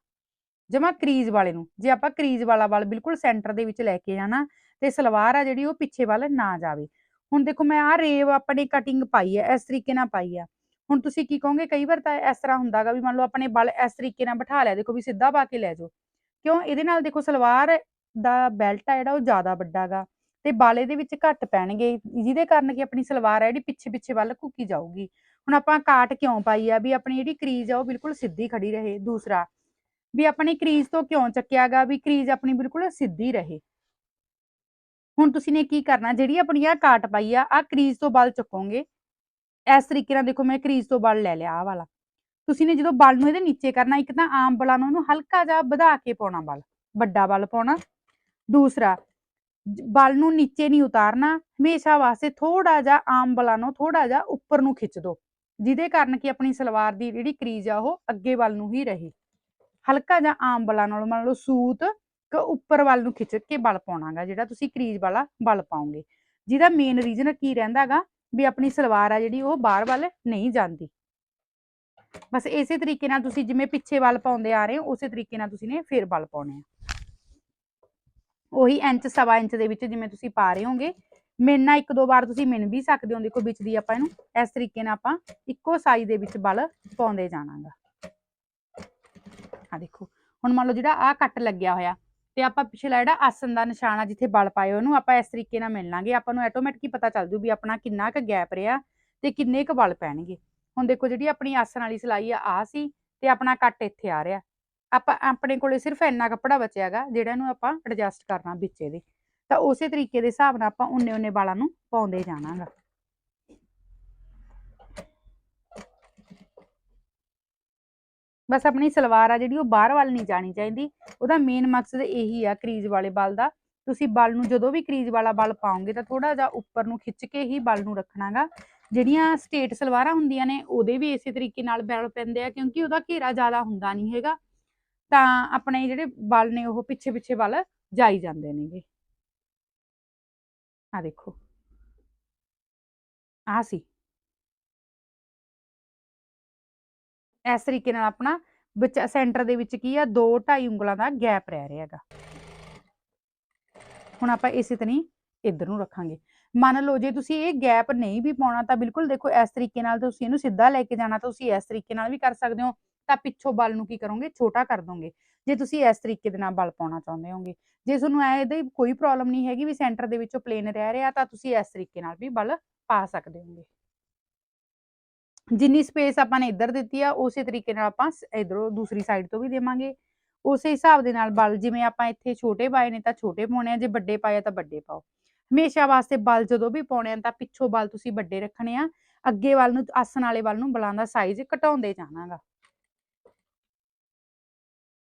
ਜਮਾ ਕਰੀਜ਼ ਵਾਲੇ ਨੂੰ। ਜੇ ਆਪਾਂ ਕਰੀਜ਼ ਵਾਲਾ ਬਲ ਬਿਲਕੁਲ ਸੈਂਟਰ ਦੇ ਵਿੱਚ ਲੈ ਕੇ ਜਾਣਾ, ਤੇ ਸਲਵਾਰ ਆ ਜਿਹੜੀ ਉਹ ਪਿੱਛੇ ਵੱਲ ਨਾ ਜਾਵੇ। ਹੁਣ ਦੇਖੋ ਮੈਂ ਆ ਰੇਵ ਆਪਣੀ ਕਟਿੰਗ ਪਾਈ ਹੈ ਇਸ ਤਰੀਕੇ ਨਾਲ ਪਾਈ ਆ। ਹੁਣ ਤੁਸੀਂ ਕੀ ਕਹੋਗੇ, ਕਈ ਵਾਰ ਤਾਂ ਇਸ ਤਰ੍ਹਾਂ ਹੁੰਦਾਗਾ ਵੀ ਮੰਨ ਲਓ ਆਪਣੇ ਬਲ ਇਸ ਤਰੀਕੇ ਨਾਲ ਬਿਠਾ ਲਿਆ, ਦੇਖੋ ਵੀ ਸਿੱਧਾ ਪਾ ਕੇ ਲੈ ਜਾਓ। ਕਿਉਂ? ਇਹਦੇ ਨਾਲ ਦੇਖੋ ਸਲਵਾਰ ਦਾ ਬੈਲਟ ਆ ਜਿਹੜਾ ਉਹ ਜ਼ਿਆਦਾ ਵੱਡਾਗਾ ਤੇ ਬਾਲੇ ਦੇ ਵਿੱਚ ਘੱਟ ਪੈਣਗੇ। ਜਿਹਦੇ ਕਾਰਨ ਕਿ ਆਪਣੀ ਸਲਵਾਰ ਆ ਜਿਹੜੀ ਪਿੱਛੇ ਪਿੱਛੇ ਵੱਲ ਘੁੱਕੀ ਜਾਊਗੀ। ਹੁਣ ਆਪਾਂ ਕਾਟ ਕਿਉਂ ਪਾਈ ਆ? ਵੀ ਆਪਣੀ ਜਿਹੜੀ ਕਰੀਜ਼ ਆ ਉਹ ਬਿਲਕੁਲ ਸਿੱਧੀ ਖੜੀ ਰਹੇ। ਦੂਸਰਾ, ਵੀ ਆਪਣੀ ਕਰੀਜ਼ ਤੋਂ ਕਿਉਂ ਚੱਕਿਆਗਾ ਵੀ ਕਰੀਜ਼ ਆਪਣੀ ਬਿਲਕੁਲ ਸਿੱਧੀ ਰਹੇ। ਹੁਣ ਤੁਸੀਂ ਨੇ ਕੀ ਕਰਨਾ? ਜਿਹੜੀ ਆਪਣੀ ਆ ਕਾਟ ਪਾਈ ਆ ਆ ਕਰੀਜ਼ ਤੋਂ ਬਲ ਚੱਕੋਗੇ। ਇਸ ਤਰੀਕੇ ਨਾਲ ਦੇਖੋ ਮੈਂ ਕਰੀਜ਼ ਤੋਂ ਬਲ ਲੈ ਲਿਆ ਆ ਵਾਲਾ। ਤੁਸੀਂ ਨੇ ਜਦੋਂ ਬਲ ਨੂੰ ਇਹਦੇ ਨੀਚੇ ਕਰਨਾ, ਇੱਕ ਤਾਂ ਆਮ ਬਲਾਂ ਨੂੰ ਇਹਨੂੰ ਹਲਕਾ ਜਿਹਾ ਵਧਾ ਕੇ ਪਾਉਣਾ ਬਲ, ਵੱਡਾ ਬਲ ਪਾਉਣਾ। ਦੂਸਰਾ ਬਲ ਨੂੰ ਨੀਚੇ ਨਹੀਂ ਉਤਾਰਨਾ, ਹਮੇਸ਼ਾ ਵਾਸਤੇ ਥੋੜਾ ਜਿਹਾ ਆਮ ਬਲਾਂ ਨੂੰ ਥੋੜਾ ਜਿਹਾ ਉੱਪਰ ਨੂੰ ਖਿੱਚ ਦਿਓ ਜਿਹਦੇ ਕਾਰਨ ਕਿ ਆਪਣੀ ਸਲਵਾਰ ਦੀ ਜਿਹੜੀ ਕਰੀਜ਼ ਆ ਉਹ ਅੱਗੇ ਵੱਲ ਨੂੰ ਹੀ ਰਹੇ। ਹਲਕਾ ਜਿਹਾ ਆਮ ਬਲਾਂ ਨਾਲੋਂ ਮੰਨ ਲਓ ਸੂਤ ਕਿ ਉੱਪਰ ਵੱਲ ਨੂੰ ਖਿੱਚ ਕੇ ਬਲ ਪਾਉਣਾਗਾ, ਜਿਹੜਾ ਤੁਸੀਂ ਕਰੀਜ਼ ਵਾਲਾ ਬਲ ਪਾਉਂਗੇ। ਜਿਹਦਾ ਮੇਨ ਰੀਜ਼ਨ ਕੀ ਰਹਿੰਦਾਗਾ, ਵੀ ਆਪਣੀ ਸਲਵਾਰ ਆ ਜਿਹੜੀ ਉਹ ਬਾਹਰ ਵੱਲ ਨਹੀਂ ਜਾਂਦੀ। ਬਸ ਇਸੇ ਤਰੀਕੇ ਨਾਲ ਤੁਸੀਂ ਜਿਵੇਂ ਪਿੱਛੇ ਵੱਲ ਪਾਉਂਦੇ ਆ ਰਹੇ ਹੋ, ਉਸੇ ਤਰੀਕੇ ਨਾਲ ਤੁਸੀਂ ਨੇ ਫੇਰ ਵੱਲ ਪਾਉਣੇ ਆ। ਉਹੀ ਇੰਚ, ਸਵਾ ਇੰਚ ਦੇ ਵਿੱਚ ਜਿਵੇਂ ਤੁਸੀਂ ਪਾ ਰਹੇ ਹੋਗੇ ਮਿਣਨਾ ਇੱਕ ਦੋ ਵਾਰ ਤੁਸੀਂ ਮਿਣ ਵੀ ਸਕਦੇ ਹੋ, ਦੇਖੋ ਵਿੱਚ ਦੀ ਆਪਾਂ ਇਹਨੂੰ ਇਸ ਤਰੀਕੇ ਨਾਲ ਆਪਾਂ ਇੱਕੋ ਸਾਈਜ਼ ਦੇ ਵਿੱਚ ਬਲ ਪਾਉਂਦੇ ਜਾਣਾਗਾ। ਆ ਦੇਖੋ, ਹੁਣ ਮੰਨ ਲਓ ਜਿਹੜਾ ਆ ਕੱਟ ਲੱਗਿਆ ਹੋਇਆ ਤੇ ਆਪਾਂ ਪਿਛਲਾ ਜਿਹੜਾ ਆਸਨ ਦਾ ਨਿਸ਼ਾਨ ਆ, ਜਿੱਥੇ ਬਲ ਪਾਏ ਉਹਨੂੰ ਆਪਾਂ ਇਸ ਤਰੀਕੇ ਨਾਲ ਮਿਲ ਲਾਂਗੇ। ਆਪਾਂ ਨੂੰ ਆਟੋਮੈਟਿਕ ਹੀ ਪਤਾ ਚੱਲ ਜੂ ਵੀ ਆਪਣਾ ਕਿੰਨਾ ਕੁ ਗੈਪ ਰਿਹਾ ਤੇ ਕਿੰਨੇ ਕੁ ਬਲ ਪੈਣਗੇ। ਹੁਣ ਦੇਖੋ ਜਿਹੜੀ ਆਪਣੀ ਆਸਣ ਵਾਲੀ ਸਿਲਾਈ ਆ ਆ ਸੀ ਤੇ ਆਪਣਾ ਕੱਟ ਇੱਥੇ ਆ ਰਿਹਾ। ਆਪਾਂ ਆਪਣੇ ਕੋਲੇ ਸਿਰਫ ਇੰਨਾ ਕੱਪੜਾ ਬਚਿਆਗਾ ਜਿਹੜਾ ਨੂੰ ਆਪਾਂ ਐਡਜਸਟ ਕਰਨਾ ਵਿੱਚ ਇਹਦੇ ਤਾਂ ਉਸੇ ਤਰੀਕੇ ਦੇ ਹਿਸਾਬ ਨਾਲ ਆਪਾਂ ਉਨੇ ਉਨੇ ਵਾਲਾਂ ਨੂੰ ਪਾਉਂਦੇ ਜਾਣਾਗਾ ਬਸ ਆਪਣੀ ਸਲਵਾਰ ਆ ਜਿਹੜੀ, ਉਹ ਬਾਹਰ ਵੱਲ ਨਹੀਂ ਜਾਣੀ ਚਾਹੀਦੀ। ਉਹਦਾ ਮੇਨ ਮਕਸਦ ਇਹੀ ਆ ਕਰੀਜ਼ ਵਾਲੇ ਬਲ ਦਾ। ਤੁਸੀਂ ਬਲ ਨੂੰ ਜਦੋਂ ਵੀ ਕਰੀਜ਼ ਵਾਲਾ ਬਲ ਪਾਓਗੇ ਤਾਂ ਥੋੜਾ ਜਿਹਾ ਉੱਪਰ ਨੂੰ ਖਿੱਚ ਕੇ ਹੀ ਬਲ ਨੂੰ ਰੱਖਣਾਗਾ ਜਿਹੜੀਆਂ ਸਟੇਟ ਸਲਵਾਰਾਂ ਹੁੰਦੀਆਂ ਨੇ, ਉਹਦੇ ਵੀ ਇਸੇ ਤਰੀਕੇ ਨਾਲ ਬੈਲ ਪੈਂਦੇ ਆ, ਕਿਉਂਕਿ ਉਹਦਾ ਘੇਰਾ ਜ਼ਿਆਦਾ ਹੁੰਦਾ ਨਹੀਂ ਹੈਗਾ। ਤਾਂ ਆਪਣੇ ਜਿਹੜੇ ਬਲ ਨੇ, ਉਹ ਪਿੱਛੇ ਪਿੱਛੇ ਵੱਲ ਜਾਈ ਜਾਂਦੇ ਨੇਗੇ। ਆ ਦੇਖੋ। ਆ ਸੀ। ਇਸ ਤਰੀਕੇ ਨਾਲ ਆਪਣਾ ਵਿੱਚ, ਸੈਂਟਰ ਦੇ ਵਿੱਚ ਕੀ ਆ 2 2.5 ਉਂਗਲਾਂ ਦਾ ਗੈਪ ਰਹਿ ਰਿਹਾ ਹੈਗਾ। ਹੁਣ ਆਪਾਂ ਇਸੇ ਤਰ੍ਹਾਂ ਇਧਰ ਨੂੰ ਰੱਖਾਂਗੇ। ਮੰਨ ਲਓ, ਜੇ ਤੁਸੀਂ ਇਹ ਗੈਪ ਨਹੀਂ ਵੀ ਪਾਉਣਾ ਤਾਂ ਬਿਲਕੁਲ ਦੇਖੋ, ਇਸ ਤਰੀਕੇ ਨਾਲ ਤੁਸੀਂ ਇਹਨੂੰ ਸਿੱਧਾ ਲੈ ਕੇ ਜਾਣਾ ਤਾਂ ਤੁਸੀਂ ਇਸ ਤਰੀਕੇ ਨਾਲ ਵੀ ਕਰ ਸਕਦੇ ਹੋ। ਤਾਂ ਪਿੱਛੋਂ ਬਲ ਨੂੰ ਕੀ ਕਰੋਗੇ? ਛੋਟਾ ਕਰ ਦੋਗੇ। ਜੇ ਤੁਸੀਂ ਇਸ ਤਰੀਕੇ ਦੇ ਨਾਲ ਬਲ ਪਾਉਣਾ ਚਾਹੁੰਦੇ ਹੋਗੇ। ਜੇ ਤੁਹਾਨੂੰ ਐ ਇਹਦੀ ਕੋਈ ਪ੍ਰੋਬਲਮ ਨਹੀਂ ਹੈਗੀ ਵੀ ਸੈਂਟਰ ਦੇ ਵਿੱਚੋਂ ਪਲੇਨ ਰਹਿ ਰਿਹਾ ਤਾਂ ਤੁਸੀਂ ਇਸ ਤਰੀਕੇ ਨਾਲ ਵੀ ਬਲ ਪਾ ਸਕਦੇ ਹੋਗੇ। ਜਿੰਨੀ ਸਪੇਸ ਆਪਾਂ ਨੇ ਇੱਧਰ ਦਿੱਤੀ ਆ, ਉਸੇ ਤਰੀਕੇ ਨਾਲ ਆਪਾਂ ਇਧਰੋਂ ਦੂਸਰੀ ਸਾਈਡ ਤੋਂ ਵੀ ਦੇਵਾਂਗੇ। ਉਸੇ ਹਿਸਾਬ ਦੇ ਨਾਲ ਬਲ ਜਿਵੇਂ ਆਪਾਂ ਇੱਥੇ ਛੋਟੇ ਪਾਏ ਨੇ ਤਾਂ ਛੋਟੇ ਪਾਉਣੇ ਆ, ਜੇ ਵੱਡੇ ਪਾਏ ਆ ਤਾਂ ਵੱਡੇ ਪਾਓ। ਹਮੇਸ਼ਾ ਵਾਸਤੇ ਬਲ ਜਦੋਂ ਵੀ ਪਾਉਣੇ ਆ ਤਾਂ ਪਿੱਛੋਂ ਬਲ ਤੁਸੀਂ ਵੱਡੇ ਰੱਖਣੇ ਆ, ਅੱਗੇ ਵੱਲ ਨੂੰ, ਆਸਣ ਵਾਲੇ ਵੱਲ ਨੂੰ ਬਲਾਂ ਦਾ ਸਾਈਜ਼ ਘਟਾਉਂਦੇ ਜਾਣਾਗਾ।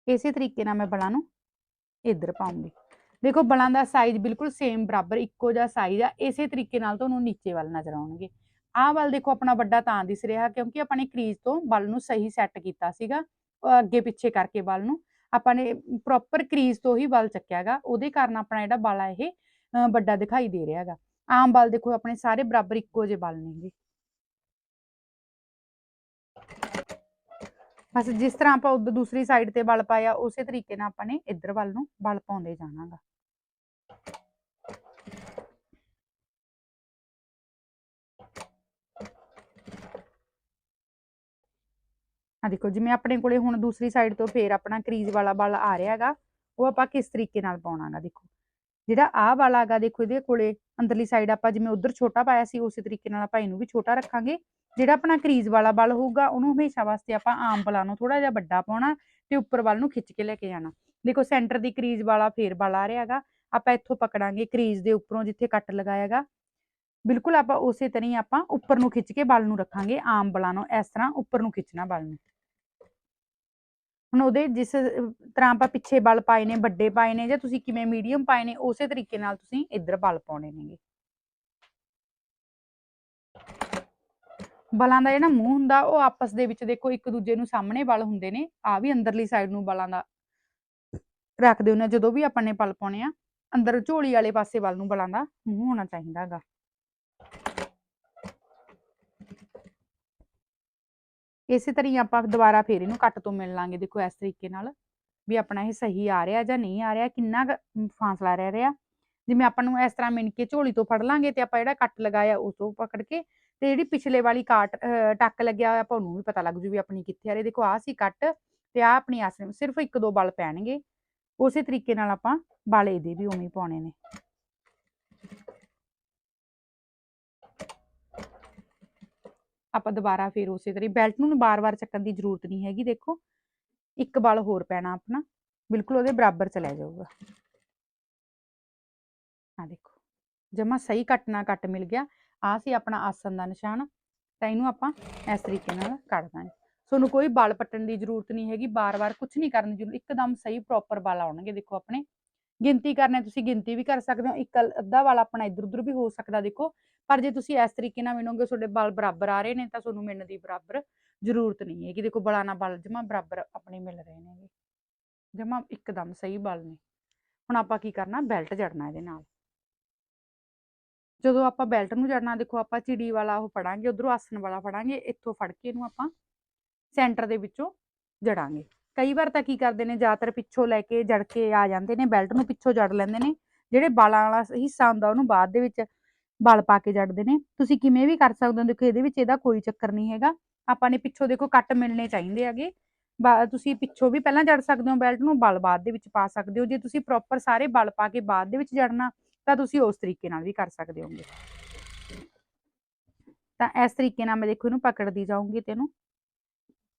ਇਸੇ ਤਰੀਕੇ ਨਾਲ ਮੈਂ ਬਲਾਂ ਨੂੰ ਇੱਧਰ ਪਾਉਂਗੀ। ਦੇਖੋ ਬਲਾਂ ਦਾ ਸਾਈਜ਼ ਬਿਲਕੁਲ ਸੇਮ ਬਰਾਬਰ ਇੱਕੋ ਜਿਹਾ ਸਾਈਜ਼ ਆ, ਇਸੇ ਤਰੀਕੇ ਨਾਲ ਤੁਹਾਨੂੰ ਨੀਚੇ ਵੱਲ ਨਜ਼ਰ ਆਉਣਗੇ। ਆਹ ਵੱਲ ਦੇਖੋ ਆਪਣਾ ਵੱਡਾ ਤਾਂ ਦਿਸ ਰਿਹਾ, ਕਿਉਂਕਿ ਆਪਾਂ ਨੇ ਕਰੀਜ਼ ਤੋਂ ਬਲ ਨੂੰ ਸਹੀ ਸੈੱਟ ਕੀਤਾ ਸੀਗਾ ਅੱਗੇ ਪਿੱਛੇ ਕਰਕੇ ਬਲ ਨੂੰ। ਆਪਾਂ ਨੇ ਪ੍ਰੋਪਰ ਕਰੀਜ਼ ਤੋਂ ਹੀ ਬਲ ਚੱਕਿਆਗਾ ਉਹਦੇ ਕਾਰਨ ਆਪਣਾ ਜਿਹੜਾ ਬਲ ਆ ਇਹ ਵੱਡਾ ਦਿਖਾਈ ਦੇ ਰਿਹਾ ਹੈਗਾ। ਆਮ ਬਲ ਦੇਖੋ, ਆਪਣੇ ਸਾਰੇ ਬਰਾਬਰ ਇੱਕੋ ਜਿਹੇ ਬਲ ਨੇਗੇ। ਬਸ ਜਿਸ ਤਰ੍ਹਾਂ ਆਪਾਂ ਉਧਰ ਦੂਸਰੀ ਸਾਈਡ ਤੇ ਬਲ ਪਾਇਆ, ਉਸੇ ਤਰੀਕੇ ਨਾਲ ਆਪਾਂ ਨੇ ਇੱਧਰ ਵੱਲ ਨੂੰ ਬਲ ਪਾਉਂਦੇ ਜਾਣਾਗਾ। ਆ ਦੇਖੋ, ਜਿਵੇਂ ਆਪਣੇ ਕੋਲੇ ਹੁਣ ਦੂਸਰੀ ਸਾਈਡ ਤੋਂ ਫੇਰ ਆਪਣਾ ਕਰੀਜ਼ ਵਾਲਾ ਬਲ ਆ ਰਿਹਾ ਹੈਗਾ, ਉਹ ਆਪਾਂ ਕਿਸ ਤਰੀਕੇ ਨਾਲ ਪਾਉਣਾਗਾ, ਦੇਖੋ। ਜਿਹੜਾ ਆਹ ਵਾਲਾ ਹੈਗਾ, ਦੇਖੋ ਇਹਦੇ ਕੋਲੇ ਅੰਦਰਲੀ ਸਾਈਡ ਆਪਾਂ ਜਿਵੇਂ ਉਧਰ ਛੋਟਾ ਪਾਇਆ ਸੀ, ਉਸੇ ਤਰੀਕੇ ਨਾਲ ਆਪਾਂ ਇਹਨੂੰ ਵੀ ਛੋਟਾ ਰੱਖਾਂਗੇ। ਜਿਹੜਾ ਆਪਣਾ ਕਰੀਜ਼ ਵਾਲਾ ਬਲ ਹੋਊਗਾ, ਉਹਨੂੰ ਹਮੇਸ਼ਾ ਵਾਸਤੇ ਆਪਾਂ ਆਮ ਬਲਾਂ ਨੂੰ ਥੋੜਾ ਜਿਹਾ ਵੱਡਾ ਪਾਉਣਾ ਤੇ ਉੱਪਰ ਵੱਲ ਨੂੰ ਖਿੱਚ ਕੇ ਲੈ ਕੇ ਜਾਣਾ। ਦੇਖੋ ਸੈਂਟਰ ਦੀ ਕਰੀਜ਼ ਵਾਲਾ ਫੇਰ ਬਲ ਆ ਰਿਹਾ ਹੈਗਾ, ਆਪਾਂ ਇੱਥੋਂ ਪਕੜਾਂਗੇ ਕਰੀਜ਼ ਦੇ ਉੱਪਰੋਂ ਜਿੱਥੇ ਕੱਟ ਲਗਾਇਆਗਾ ਬਿਲਕੁਲ ਆਪਾਂ ਉਸੇ ਤਰ੍ਹਾਂ ਹੀ ਆਪਾਂ ਉੱਪਰ ਨੂੰ ਖਿੱਚ ਕੇ ਬਲ ਨੂੰ ਰੱਖਾਂਗੇ ਆਮ ਬਲਾਂ ਨੂੰ, ਇਸ ਤਰ੍ਹਾਂ ਉੱਪਰ ਨੂੰ ਖਿੱਚਣਾ ਬਲ ਨੂੰ। ਹੁਣ ਉਹਦੇ ਜਿਸ ਤਰ੍ਹਾਂ ਆਪਾਂ ਪਿੱਛੇ ਬਲ ਪਾਏ ਨੇ, ਵੱਡੇ ਪਾਏ ਨੇ ਜਾਂ ਤੁਸੀਂ ਕਿਵੇਂ ਮੀਡੀਅਮ ਪਾਏ ਨੇ, ਉਸੇ ਤਰੀਕੇ ਨਾਲ ਤੁਸੀਂ ਇੱਧਰ ਬਲ ਪਾਉਣੇ ਨੇਗੇ। ਬਲਾਂ ਦਾ ਜਿਹੜਾ ਮੂੰਹ ਹੁੰਦਾ, ਉਹ ਆਪਸ ਦੇ ਵਿੱਚ ਦੇਖੋ ਇੱਕ ਦੂਜੇ ਨੂੰ ਸਾਹਮਣੇ ਬਲ ਹੁੰਦੇ ਨੇ ਆ ਵੀ ਅੰਦਰਲੀ ਸਾਈਡ ਨੂੰ ਬਲਾਂ ਦਾ ਰੱਖਦੇ ਹੁੰਦੇ ਜਦੋਂ ਵੀ ਆਪਾਂ ਨੇ ਪਲ ਪਾਉਣੇ ਆ, ਅੰਦਰ ਝੋਲੀ ਵਾਲੇ ਪਾਸੇ ਵੱਲ ਨੂੰ ਬਲਾਂ ਦਾ ਮੂੰਹ ਹੋਣਾ ਚਾਹੀਦਾ ਹੈਗਾ। ਇਸੇ ਤਰ੍ਹਾਂ ਹੀ ਆਪਾਂ ਦੁਬਾਰਾ ਫੇਰ ਇਹਨੂੰ ਕੱਟ ਤੋਂ ਮਿਲ ਲਾਂਗੇ, ਦੇਖੋ ਇਸ ਤਰੀਕੇ ਨਾਲ ਵੀ ਆਪਣਾ ਇਹ ਸਹੀ ਆ ਰਿਹਾ ਜਾਂ ਨਹੀਂ ਆ ਰਿਹਾ, ਕਿੰਨਾ ਫਾਸਲਾ ਰਹਿ ਰਿਹਾ। ਜਿਵੇਂ ਆਪਾਂ ਨੂੰ ਇਸ ਤਰ੍ਹਾਂ ਮਿਣ ਕੇ ਝੋਲੀ ਤੋਂ ਫੜ ਲਾਂਗੇ ਤੇ ਆਪਾਂ ਜਿਹੜਾ ਕੱਟ ਲਗਾਇਆ ਉਸ ਤੋਂ ਪਕੜ ਕੇ ਤੇ ਜਿਹੜੀ ਪਿਛਲੇ ਵਾਲੀ ਕਾਟ ਟੱਕ ਲੱਗਿਆ ਹੋਇਆ ਆਪਾਂ ਨੂੰ ਵੀ ਪਤਾ ਲੱਗ ਜੂ ਵੀ ਆਪਣੀ ਕਿੱਥੇ ਆ ਰਹੀ। ਦੇਖੋ ਆਹ ਸੀ ਕੱਟ ਤੇ ਆ ਆਪਣੀ ਆਸਨ ਸਿਰਫ ਇੱਕ ਦੋ ਬਲ ਪੈਣਗੇ। ਉਸੇ ਤਰੀਕੇ ਨਾਲ ਆਪਾਂ ਬਲ ਇਹਦੇ ਵੀ ਉਵੇਂ ਪਾਉਣੇ ਨੇ। ਆਪਾਂ ਦੁਬਾਰਾ ਫਿਰ ਉਸੇ ਤਰ੍ਹਾਂ ਬੈਲਟ ਨੂੰ ਬਾਰ-ਬਾਰ ਚੱਕਣ ਦੀ ਜ਼ਰੂਰਤ ਨਹੀਂ ਹੈਗੀ, ਦੇਖੋ। ਇੱਕ ਬਲ ਹੋਰ ਪੈਣਾ ਆਪਣਾ, ਬਿਲਕੁਲ ਉਹਦੇ ਬਰਾਬਰ ਚਲਾ ਜਾਊਗਾ। ਆ ਦੇਖੋ, ਜਮਾ ਸਹੀ ਕੱਟ ਨਾ ਕੱਟ ਮਿਲ ਗਿਆ। ਆ ਸੀ ਆਪਣਾ ਆਸਨ ਦਾ ਨਿਸ਼ਾਨ, ਤਾਂ ਇਹਨੂੰ ਆਪਾਂ ਇਸ ਤਰੀਕੇ ਨਾਲ ਕੱਢ ਦਾਂਗੇ। ਤੁਹਾਨੂੰ ਕੋਈ ਬਲ ਪੱਟਣ ਦੀ ਜ਼ਰੂਰਤ ਨਹੀਂ ਹੈਗੀ, ਬਾਰ-ਬਾਰ ਕੁਝ ਨਹੀਂ ਕਰਨ ਦੀ ਜ਼ਰੂਰਤ, ਇੱਕਦਮ ਸਹੀ ਪ੍ਰੋਪਰ ਬਲ ਆਉਣਗੇ, ਦੇਖੋ ਆਪਣੇ। ਗਿਣਤੀ ਕਰਨਾ ਤੁਸੀਂ ਗਿਣਤੀ ਵੀ ਕਰ ਸਕਦੇ ਹੋ, ਇੱਕ ਅੱਧਾ ਵਾਲ ਆਪਣਾ ਇੱਧਰ ਉੱਧਰ ਵੀ ਹੋ ਸਕਦਾ, ਦੇਖੋ। ਪਰ ਜੇ ਤੁਸੀਂ ਇਸ ਤਰੀਕੇ ਨਾਲ ਮਿਣੋਗੇ ਤੁਹਾਡੇ ਬਲ ਬਰਾਬਰ ਆ ਰਹੇ ਨੇ, ਤਾਂ ਤੁਹਾਨੂੰ ਮਿਣਨ ਦੀ ਬਰਾਬਰ ਜ਼ਰੂਰਤ ਨਹੀਂ ਹੈ ਕਿ ਦੇਖੋ ਵਾਲਾਂ ਨਾਲ ਵਾਲ ਜਮਾ ਬਰਾਬਰ ਆਪਣੇ ਮਿਲ ਰਹੇ ਨੇ ਜਮਾ ਇੱਕਦਮ ਸਹੀ ਬਲ ਨੇ। ਹੁਣ ਆਪਾਂ ਕੀ ਕਰਨਾ, ਬੈਲਟ ਜੜਨਾ ਇਹਦੇ ਨਾਲ। ਜਦੋਂ ਆਪਾਂ ਬੈਲਟ ਨੂੰ ਜੜਨਾ ਦੇਖੋ, ਆਪਾਂ ਚਿੜੀ ਵਾਲਾ ਉਹ ਫੜਾਂਗੇ, ਉਧਰੋਂ ਆਸਣ ਵਾਲਾ ਫੜਾਂਗੇ, ਇੱਥੋਂ ਫੜ ਕੇ ਇਹਨੂੰ ਆਪਾਂ ਸੈਂਟਰ ਦੇ ਵਿੱਚੋਂ ਜੜਾਂਗੇ। ਕਈ ਵਾਰ ਤਾਂ ਕੀ ਕਰਦੇ ਨੇ, ਜ਼ਿਆਦਾਤਰ ਪਿੱਛੋਂ ਲੈ ਕੇ ਜੜ ਕੇ ਆ ਜਾਂਦੇ ਨੇ, ਬੈਲਟ ਨੂੰ ਪਿੱਛੋਂ ਜੜ ਲੈਂਦੇ ਨੇ, ਜਿਹੜੇ ਵਾਲਾਂ ਵਾਲਾ ਹਿੱਸਾ ਹੁੰਦਾ ਉਹਨੂੰ ਬਾਅਦ ਦੇ ਵਿੱਚ ਵਲ ਪਾ ਕੇ ਜੜਦੇ ਨੇ। ਤੁਸੀਂ ਕਿਵੇਂ ਵੀ ਕਰ ਸਕਦੇ ਹੋ, ਦੇਖੋ ਇਹਦੇ ਵਿੱਚ ਇਹਦਾ ਕੋਈ ਚੱਕਰ ਨਹੀਂ ਹੈਗਾ। ਆਪਾਂ ਨੇ ਪਿੱਛੋਂ ਦੇਖੋ ਕੱਟ ਮਿਲਣੇ ਚਾਹੀਦੇ ਹੈਗੇ। ਤੁਸੀਂ ਪਿੱਛੋਂ ਵੀ ਪਹਿਲਾਂ ਜੜ ਸਕਦੇ ਹੋ ਬੈਲਟ ਨੂੰ, ਬਲ ਬਾਅਦ ਦੇ ਵਿੱਚ ਪਾ ਸਕਦੇ ਹੋ। ਜੇ ਤੁਸੀਂ ਪ੍ਰੋਪਰ ਸਾਰੇ ਬਲ ਪਾ ਕੇ ਬਾਅਦ ਦੇ ਵਿੱਚ ਜੜਨਾ, ਤਾਂ ਤੁਸੀਂ ਉਸ ਤਰੀਕੇ ਨਾਲ ਵੀ ਕਰ ਸਕਦੇ ਹੋਗੇ। ਤਾਂ ਇਸ ਤਰੀਕੇ ਨਾਲ ਮੈਂ ਦੇਖੋ ਇਹਨੂੰ ਪਕੜਦੀ ਜਾਊਂਗੀ ਤੈਨੂੰ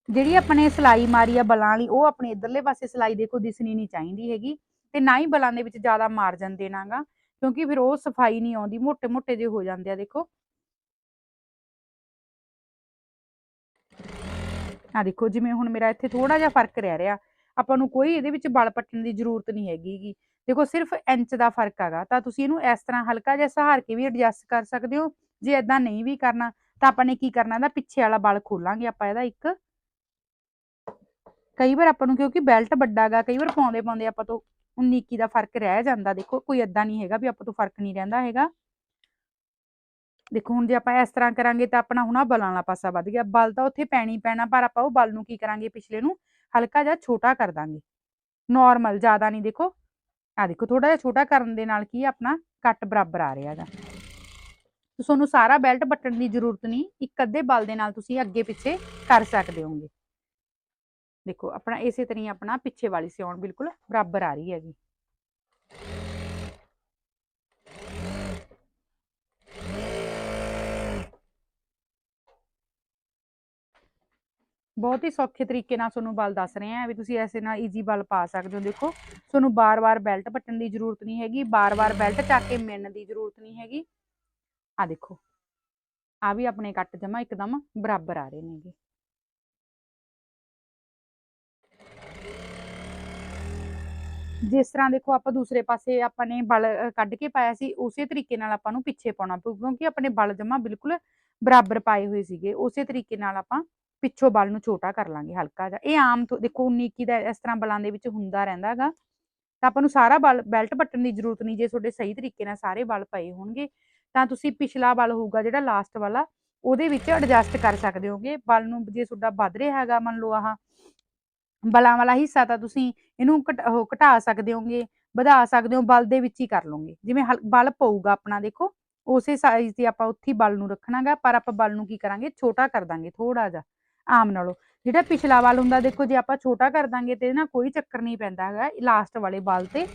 ਜਿਹੜੀ ਆਪਣੇ ਸਲਾਈ ਮਾਰੀ ਆ ਬਲਾਂ ਵਾਲੀ, ਉਹ ਆਪਣੇ ਇਧਰਲੇ ਪਾਸੇ ਸਲਾਈ ਦੇਖੋ ਦਿਸਣੀ ਨਹੀਂ ਚਾਹੀਦੀ ਹੈਗੀ ਤੇ ਨਾ ਹੀ ਬਲਾਂ ਦੇ ਵਿੱਚ ਜ਼ਿਆਦਾ ਮਾਰਜਨ ਦੇਣਾਗਾ ਕਿਉਂਕਿ ਫਿਰ ਉਹ ਸਫ਼ਾਈ ਨਹੀਂ ਆਉਂਦੀ ਮੋٹے-ਮੋٹے ਜੇ ਹੋ ਜਾਂਦੇ ਆ ਦੇਖੋ। ਆ ਦੇਖੋ ਜਿਵੇਂ ਹੁਣ ਮੇਰਾ ਇੱਥੇ ਥੋੜਾ ਜਿਹਾ ਫ਼ਰਕ ਰਹਿ ਰਿਹਾ, ਆਪਾਂ ਨੂੰ ਕੋਈ ਇਹਦੇ ਵਿੱਚ ਬਲ ਪੱਟਣ ਦੀ ਜ਼ਰੂਰਤ ਨਹੀਂ ਹੈਗੀ ਦੇਖੋ ਸਿਰਫ ਇੰਚ ਦਾ ਫ਼ਰਕ ਹੈਗਾ ਤਾਂ ਤੁਸੀਂ ਇਹਨੂੰ ਇਸ ਤਰ੍ਹਾਂ ਹਲਕਾ ਜਿਹਾ ਸਹਾਰ ਕੇ ਵੀ ਐਡਜਸਟ ਕਰ ਸਕਦੇ ਹੋ, ਜੇ ਇਦਾਂ ਨਹੀਂ ਵੀ ਕਰਨਾ, ਤਾਂ ਆਪਾਂ ਨੇ ਕੀ ਕਰਨਾ, ਇਹਦਾ ਪਿੱਛੇ ਵਾਲਾ ਬਲ ਖੋਲਾਂਗੇ ਆਪਾਂ ਇਹਦਾ ਇੱਕ। ਕਈ ਵਾਰ ਆਪਾਂ ਨੂੰ ਕਿਉਂਕਿ ਬੈਲਟ ਵੱਡਾ ਗਾ, ਕਈ ਵਾਰ ਪਾਉਂਦੇ ਪਾਉਂਦੇ ਆਪਾਂ ਤੋਂ 19 21 ਦਾ ਫ਼ਰਕ ਰਹਿ ਜਾਂਦਾ, ਦੇਖੋ ਕੋਈ ਏਦਾਂ ਨਹੀਂ ਹੈਗਾ ਵੀ ਆਪਾਂ ਤੋਂ ਫ਼ਰਕ ਨਹੀਂ ਰਹਿੰਦਾ ਹੈਗਾ। ਦੇਖੋ ਹੁਣ ਜੇ ਆਪਾਂ ਇਸ ਤਰ੍ਹਾਂ ਕਰਾਂਗੇ ਤਾਂ ਆਪਣਾ ਹੁਣ ਆਹ ਬਲਾਂ ਵਾਲਾ ਪਾਸਾ ਵੱਧ ਗਿਆ, ਬਲ ਤਾਂ ਉੱਥੇ ਪੈਣੀ ਪੈਣਾ, ਪਰ ਆਪਾਂ ਉਹ ਬਲ ਨੂੰ ਕੀ ਕਰਾਂਗੇ ਪਿਛਲੇ ਨੂੰ ਹਲਕਾ ਜਿਹਾ ਛੋਟਾ ਕਰ ਦਾਂਗੇ। ਨਾਰਮਲ ਜ਼ਿਆਦਾ ਨਹੀਂ, ਦੇਖੋ ਆ ਦੇਖੋ ਥੋੜਾ ਜਿਹਾ ਛੋਟਾ ਕਰਨ ਦੇ ਨਾਲ ਕੀ ਆਪਣਾ ਕੱਟ ਬਰਾਬਰ ਆ ਰਿਹਾ ਹੈਗਾ ਤੁਹਾਨੂੰ ਸਾਰਾ ਬੈਲਟ ਬਟਣ ਦੀ ਜ਼ਰੂਰਤ ਨਹੀਂ, ਇੱਕ ਅੱਧੇ ਬਲ ਦੇ ਨਾਲ ਤੁਸੀਂ ਅੱਗੇ ਪਿੱਛੇ ਕਰ ਸਕਦੇ ਹੋਗੇ ਦੇਖੋ, ਆਪਣਾ ਇਸੇ ਤਰ੍ਹਾਂ ਹੀ ਆਪਣਾ ਪਿੱਛੇ ਵਾਲੀ ਸਿਉਣ ਬਿਲਕੁਲ ਬਰਾਬਰ ਆ ਰਹੀ ਹੈਗੀ। ਬਹੁਤ ਹੀ ਸੌਖੇ ਤਰੀਕੇ ਨਾਲ ਤੁਹਾਨੂੰ ਬਲ ਦੱਸ ਰਹੇ ਆ ਵੀ ਤੁਸੀਂ ਐਸੇ ਨਾਲ ਈਜ਼ੀ ਬਲ ਪਾ ਸਕਦੇ ਹੋ। ਦੇਖੋ ਤੁਹਾਨੂੰ ਬਾਰ-ਬਾਰ ਬੈਲਟ ਪੱਟਣ ਦੀ ਜ਼ਰੂਰਤ ਨਹੀਂ ਹੈਗੀ, ਬਾਰ-ਬਾਰ ਬੈਲਟ ਚੱਕ ਕੇ ਮਿਣਨ ਦੀ ਜ਼ਰੂਰਤ ਨਹੀਂ ਹੈਗੀ। ਆ ਦੇਖੋ ਆ ਵੀ ਆਪਣੇ ਕੱਟ ਜਮਾ ਇੱਕਦਮ ਬਰਾਬਰ ਆ ਰਹੇ ਨੇਗੇ। ਜਿਸ ਤਰ੍ਹਾਂ ਦੇਖੋ ਆਪਾਂ ਦੂਸਰੇ ਪਾਸੇ ਆਪਾਂ ਨੇ ਬਲ ਕੱਢ ਕੇ ਪਾਇਆ ਸੀ, ਉਸੇ ਤਰੀਕੇ ਨਾਲ ਆਪਾਂ ਨੂੰ ਪਿੱਛੇ ਪਾਉਣਾ ਪਊ, ਕਿਉਂਕਿ ਆਪਣੇ ਬਲ ਜਮਾ ਬਿਲਕੁਲ ਬਰਾਬਰ ਪਾਏ ਹੋਏ ਸੀਗੇ, ਉਸੇ ਤਰੀਕੇ ਨਾਲ ਆਪਾਂ ਪਿੱਛੋਂ ਬਲ ਨੂੰ ਛੋਟਾ ਕਰ ਲਾਂਗੇ, ਹਲਕਾ ਜਿਹਾ। ਇਹ ਆਮ ਦੇਖੋ 19 21 ਦਾ ਇਸ ਤਰ੍ਹਾਂ ਬਲਾਂ ਦੇ ਵਿੱਚ ਹੁੰਦਾ ਰਹਿੰਦਾ ਹੈਗਾ। ਤਾਂ ਆਪਾਂ ਨੂੰ ਸਾਰਾ ਬਲ, ਬੈਲਟ ਪੱਟਣ ਦੀ ਜ਼ਰੂਰਤ ਨਹੀਂ ਜੇ ਤੁਹਾਡੇ ਸਹੀ ਤਰੀਕੇ ਨਾਲ ਸਾਰੇ ਬਲ ਪਏ ਹੋਣਗੇ, ਤਾਂ ਤੁਸੀਂ ਪਿਛਲਾ ਬਲ ਹੋਊਗਾ ਜਿਹੜਾ ਲਾਸਟ ਵਾਲਾ, ਉਹਦੇ ਵਿੱਚ ਐਡਜਸਟ ਕਰ ਸਕਦੇ ਹੋਗੇ। ਬਲ ਨੂੰ ਜੇ ਤੁਹਾਡਾ ਵੱਧ ਰਿਹਾ ਹੈਗਾ, ਮੰਨ ਲਓ ਆਹ ਬਲਾਂ ਵਾਲਾ ਹਿੱਸਾ ਤਾਂ ਤੁਸੀਂ ਇਹਨੂੰ ਘਟਾ ਸਕਦੇ ਹੋਗੇ, ਵਧਾ ਸਕਦੇ ਹੋ, ਬਲ ਦੇ ਵਿੱਚ ਹੀ ਕਰ ਲਓਗੇ। ਜਿਵੇਂ ਹਲ- ਬਲ ਪਊਗਾ ਆਪਣਾ, ਦੇਖੋ, ਉਸੇ ਸਾਈਜ਼ ਤੇ ਆਪਾਂ ਉੱਥੇ ਹੀ ਬਲ ਨੂੰ ਰੱਖਣਾਗਾ, ਪਰ ਆਪਾਂ ਬਲ ਨੂੰ ਕੀ ਕਰਾਂਗੇ? ਛੋਟਾ ਕਰ ਦਾਂਗੇ ਥੋੜਾ ਜਿਹਾ, ਆਮ ਨਾਲੋਂ। ਜਿਹੜਾ ਪਿਛਲਾ ਬਲ ਹੁੰਦਾ, ਦੇਖੋ, ਜੇ ਆਪਾਂ ਛੋਟਾ ਕਰ ਦਾਂਗੇ ਤੇ ਨਾ ਕੋਈ ਚੱਕਰ ਨਹੀਂ ਪੈਂਦਾ ਹੈਗਾ ਲਾਸਟ ਵਾਲੇ ਬਲ ਤੇ।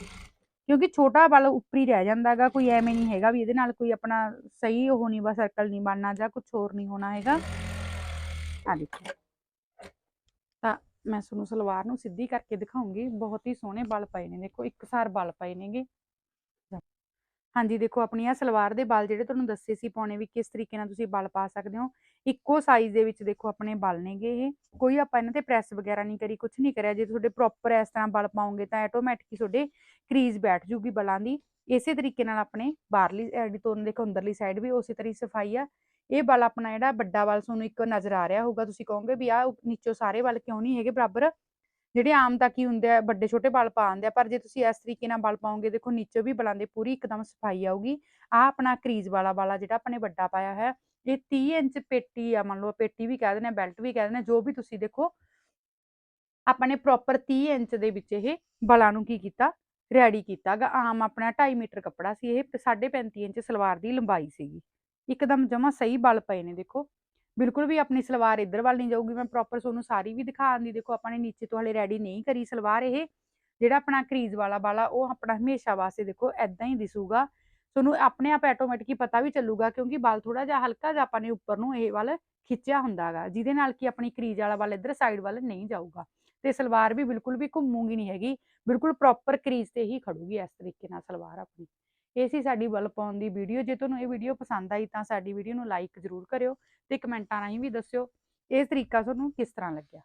ਕਿਉਂਕਿ ਛੋਟਾ ਬਲ ਉੱਪਰ ਹੀ ਰਹਿ ਜਾਂਦਾ ਹੈਗਾ ਕੋਈ ਐਵੇਂ ਨਹੀਂ ਹੈਗਾ ਵੀ ਇਹਦੇ ਨਾਲ ਕੋਈ ਆਪਣਾ ਸਹੀ ਉਹ ਨਹੀਂ ਬਸ ਸਰਕਲ ਨਹੀਂ ਬਣਨਾ ਜਾਂ ਕੁਝ ਹੋਰ ਨਹੀਂ ਹੋਣਾ ਹੈਗਾ। ਆ ਦੇਖੋ। ਮੈਂ ਤੁਹਾਨੂੰ ਸਲਵਾਰ ਨੂੰ ਸਿੱਧੀ ਕਰਕੇ ਦਿਖਾਉਂਗੀ। ਬਹੁਤ ਹੀ ਸੋਹਣੇ ਬਲ ਪਏ ਨੇ। ਦੇਖੋ ਇੱਕਸਾਰ ਬਲ ਪਏ ਨੇਗੇ। ਹਾਂਜੀ, ਦੇਖੋ, ਆਪਣੀ ਆ ਸਲਵਾਰ ਦੇ ਬਲ ਜਿਹੜੇ ਤੁਹਾਨੂੰ ਦੱਸੇ ਸੀ ਪਾਉਣੇ ਵੀ ਕਿਸ ਤਰੀਕੇ ਨਾਲ ਤੁਸੀਂ ਬਲ ਪਾ ਸਕਦੇ ਹੋ। ਇੱਕੋ ਸਾਈਜ਼ ਦੇ ਵਿੱਚ ਦੇਖੋ, ਆਪਣੇ ਬਲ ਨੇਗੇ ਇਹ। ਕੋਈ ਆਪਾਂ ਇਹਨਾਂ ਤੇ ਪ੍ਰੈਸ ਵਗੈਰਾ ਨਹੀਂ ਕਰੀ ਕੁਝ ਨਹੀਂ ਕਰਿਆ। ਜੇ ਤੁਹਾਡੇ ਪ੍ਰੋਪਰ ਇਸ ਤਰ੍ਹਾਂ ਬਲ ਪਾਉਂਗੇ ਤਾਂ ਆਟੋਮੈਟਿਕ ਹੀ ਤੁਹਾਡੇ ਕਰੀਜ਼ ਬੈਠ ਜੂਗੀ ਬਲਾਂ ਦੀ। ਇਸੇ ਤਰੀਕੇ ਨਾਲ ਆਪਣੇ ਬਾਹਰਲੀ ਸਾਈਡ ਤੋਂ ਦੇਖੋ, ਅੰਦਰਲੀ ਸਾਈਡ ਵੀ ਉਸੇ ਤਰ੍ਹਾਂ ਹੀ ਸਫ਼ਾਈ ਆ। ਇਹ ਬਲ ਆਪਣਾ ਜਿਹੜਾ ਵੱਡਾ ਬਲ ਤੁਹਾਨੂੰ ਇੱਕ ਨਜ਼ਰ ਆ ਰਿਹਾ ਹੋਊਗਾ, ਤੁਸੀਂ ਕਹੋਗੇ ਵੀ ਆ ਨੀਚੋਂ ਸਾਰੇ ਬਲ ਕਿਉਂ ਨਹੀਂ ਹੈਗੇ ਬਰਾਬਰ? ਜਿਹੜੇ ਆਮ ਤਾਂ ਕੀ ਹੁੰਦੇ ਆ, ਵੱਡੇ ਛੋਟੇ ਬਲ ਪਾ ਆਉਂਦੇ ਆ, ਪਰ ਜੇ ਤੁਸੀਂ ਇਸ ਤਰੀਕੇ ਨਾਲ ਬਲ ਪਾਓਗੇ, ਦੇਖੋ ਨੀਚੋਂ ਵੀ ਬਲਾਂ ਦੇ ਪੂਰੀ ਇੱਕਦਮ ਸਫ਼ਾਈ ਆਊਗੀ। ਆ ਆਪਣਾ ਕਰੀਜ਼ ਵਾਲਾ ਵਾਲਾ ਜਿਹੜਾ ਆਪਣੇ ਵੱਡਾ ਪਾਇਆ ਹੈ ਇਹ 30 ਇੰਚ ਪੇਟੀ ਆ, ਮੰਨ ਲਓ ਪੇਟੀ ਵੀ ਕਹਿ ਦਿੰਦੇ ਆ, ਬੈਲਟ ਵੀ ਕਹਿ ਦਿੰਦੇ ਆ, ਜੋ ਵੀ ਤੁਸੀਂ ਦੇਖੋ। ਆਪਾਂ ਨੇ ਪ੍ਰੋਪਰ 30 ਇੰਚ ਦੇ ਵਿੱਚ ਇਹ ਬਲਾਂ ਨੂੰ ਕੀ ਕੀਤਾ? ਰੈਡੀ ਕੀਤਾਗਾ ਆਮ ਆਪਣਾ 2.5 ਮੀਟਰ ਕੱਪੜਾ ਸੀ ਇਹ 35 ਇੰਚ ਸਲਵਾਰ ਦੀ ਲੰਬਾਈ ਸੀਗੀ। ਇੱਕਦਮ ਜਮਾ ਸਹੀ ਬਲ ਪਏ ਨੇ, ਦੇਖੋ। ਬਿਲਕੁਲ ਵੀ ਆਪਣੀ ਸਲਵਾਰ ਇੱਧਰ ਵੱਲ ਨਹੀਂ ਜਾਊਗੀ, ਮੈਂ ਪ੍ਰੋਪਰ ਤੁਹਾਨੂੰ ਸਾਰੀ ਵੀ ਦਿਖਾਉਣ ਦੀ, ਦੇਖੋ ਆਪਾਂ ਨੇ ਨੀਚੇ ਤੋਂ ਹਲੇ ਰੈਡੀ ਨਹੀਂ ਕਰੀ ਸਲਵਾਰ ਇਹ। ਜਿਹੜਾ ਆਪਣਾ ਕਰੀਜ਼ ਵਾਲਾ ਵਾਲਾ ਉਹ ਆਪਣਾ ਹਮੇਸ਼ਾ ਵਾਸਤੇ ਦੇਖੋ ਐਦਾਂ ਹੀ ਦਿਸੂਗਾ। ਤੁਹਾਨੂੰ ਆਪਣੇ ਆਪ ਆਟੋਮੈਟਿਕ ਹੀ ਪਤਾ ਵੀ ਚੱਲੂਗਾ, ਕਿਉਂਕਿ ਬਲ ਥੋੜਾ ਜਿਹਾ ਹਲਕਾ ਜਿਹਾ ਆਪਾਂ ਨੇ ਉੱਪਰ ਨੂੰ ਇਹ ਵੱਲ ਖਿੱਚਿਆ ਹੁੰਦਾਗਾ ਜਿਹਦੇ ਨਾਲ ਕਿ ਆਪਣੀ ਕਰੀਜ਼ ਵਾਲਾ ਵੱਲ ਇੱਧਰ ਸਾਈਡ ਵੱਲ ਨਹੀਂ ਜਾਊਗਾ। ਤੇ ਸਲਵਾਰ ਵੀ ਬਿਲਕੁਲ ਵੀ ਘੁੰਮੂਗੀ ਨਹੀਂ ਹੈਗੀ, ਬਿਲਕੁਲ ਪ੍ਰੋਪਰ ਕਰੀਜ਼ ਤੇ ਹੀ ਖੜੂਗੀ ਇਸ ਤਰੀਕੇ ਨਾਲ ਸਲਵਾਰ ਆਪਣੀ। ਇਹ ਸੀ ਸਾਡੀ ਬਲ ਪਾਉਣ ਦੀ ਵੀਡੀਓ। ਜੇ ਤੁਹਾਨੂੰ ਇਹ ਵੀਡੀਓ ਪਸੰਦ ਆਈ ਤਾਂ ਸਾਡੀ ਵੀਡੀਓ ਨੂੰ ਲਾਈਕ ਜ਼ਰੂਰ ਕਰਿਓ ਤੇ ਕਮੈਂਟਾਂ ਰਾਹੀਂ ਵੀ ਦੱਸਿਓ ਇਹ ਤਰੀਕਾ ਤੁਹਾਨੂੰ ਕਿਸ ਤਰ੍ਹਾਂ ਲੱਗਿਆ।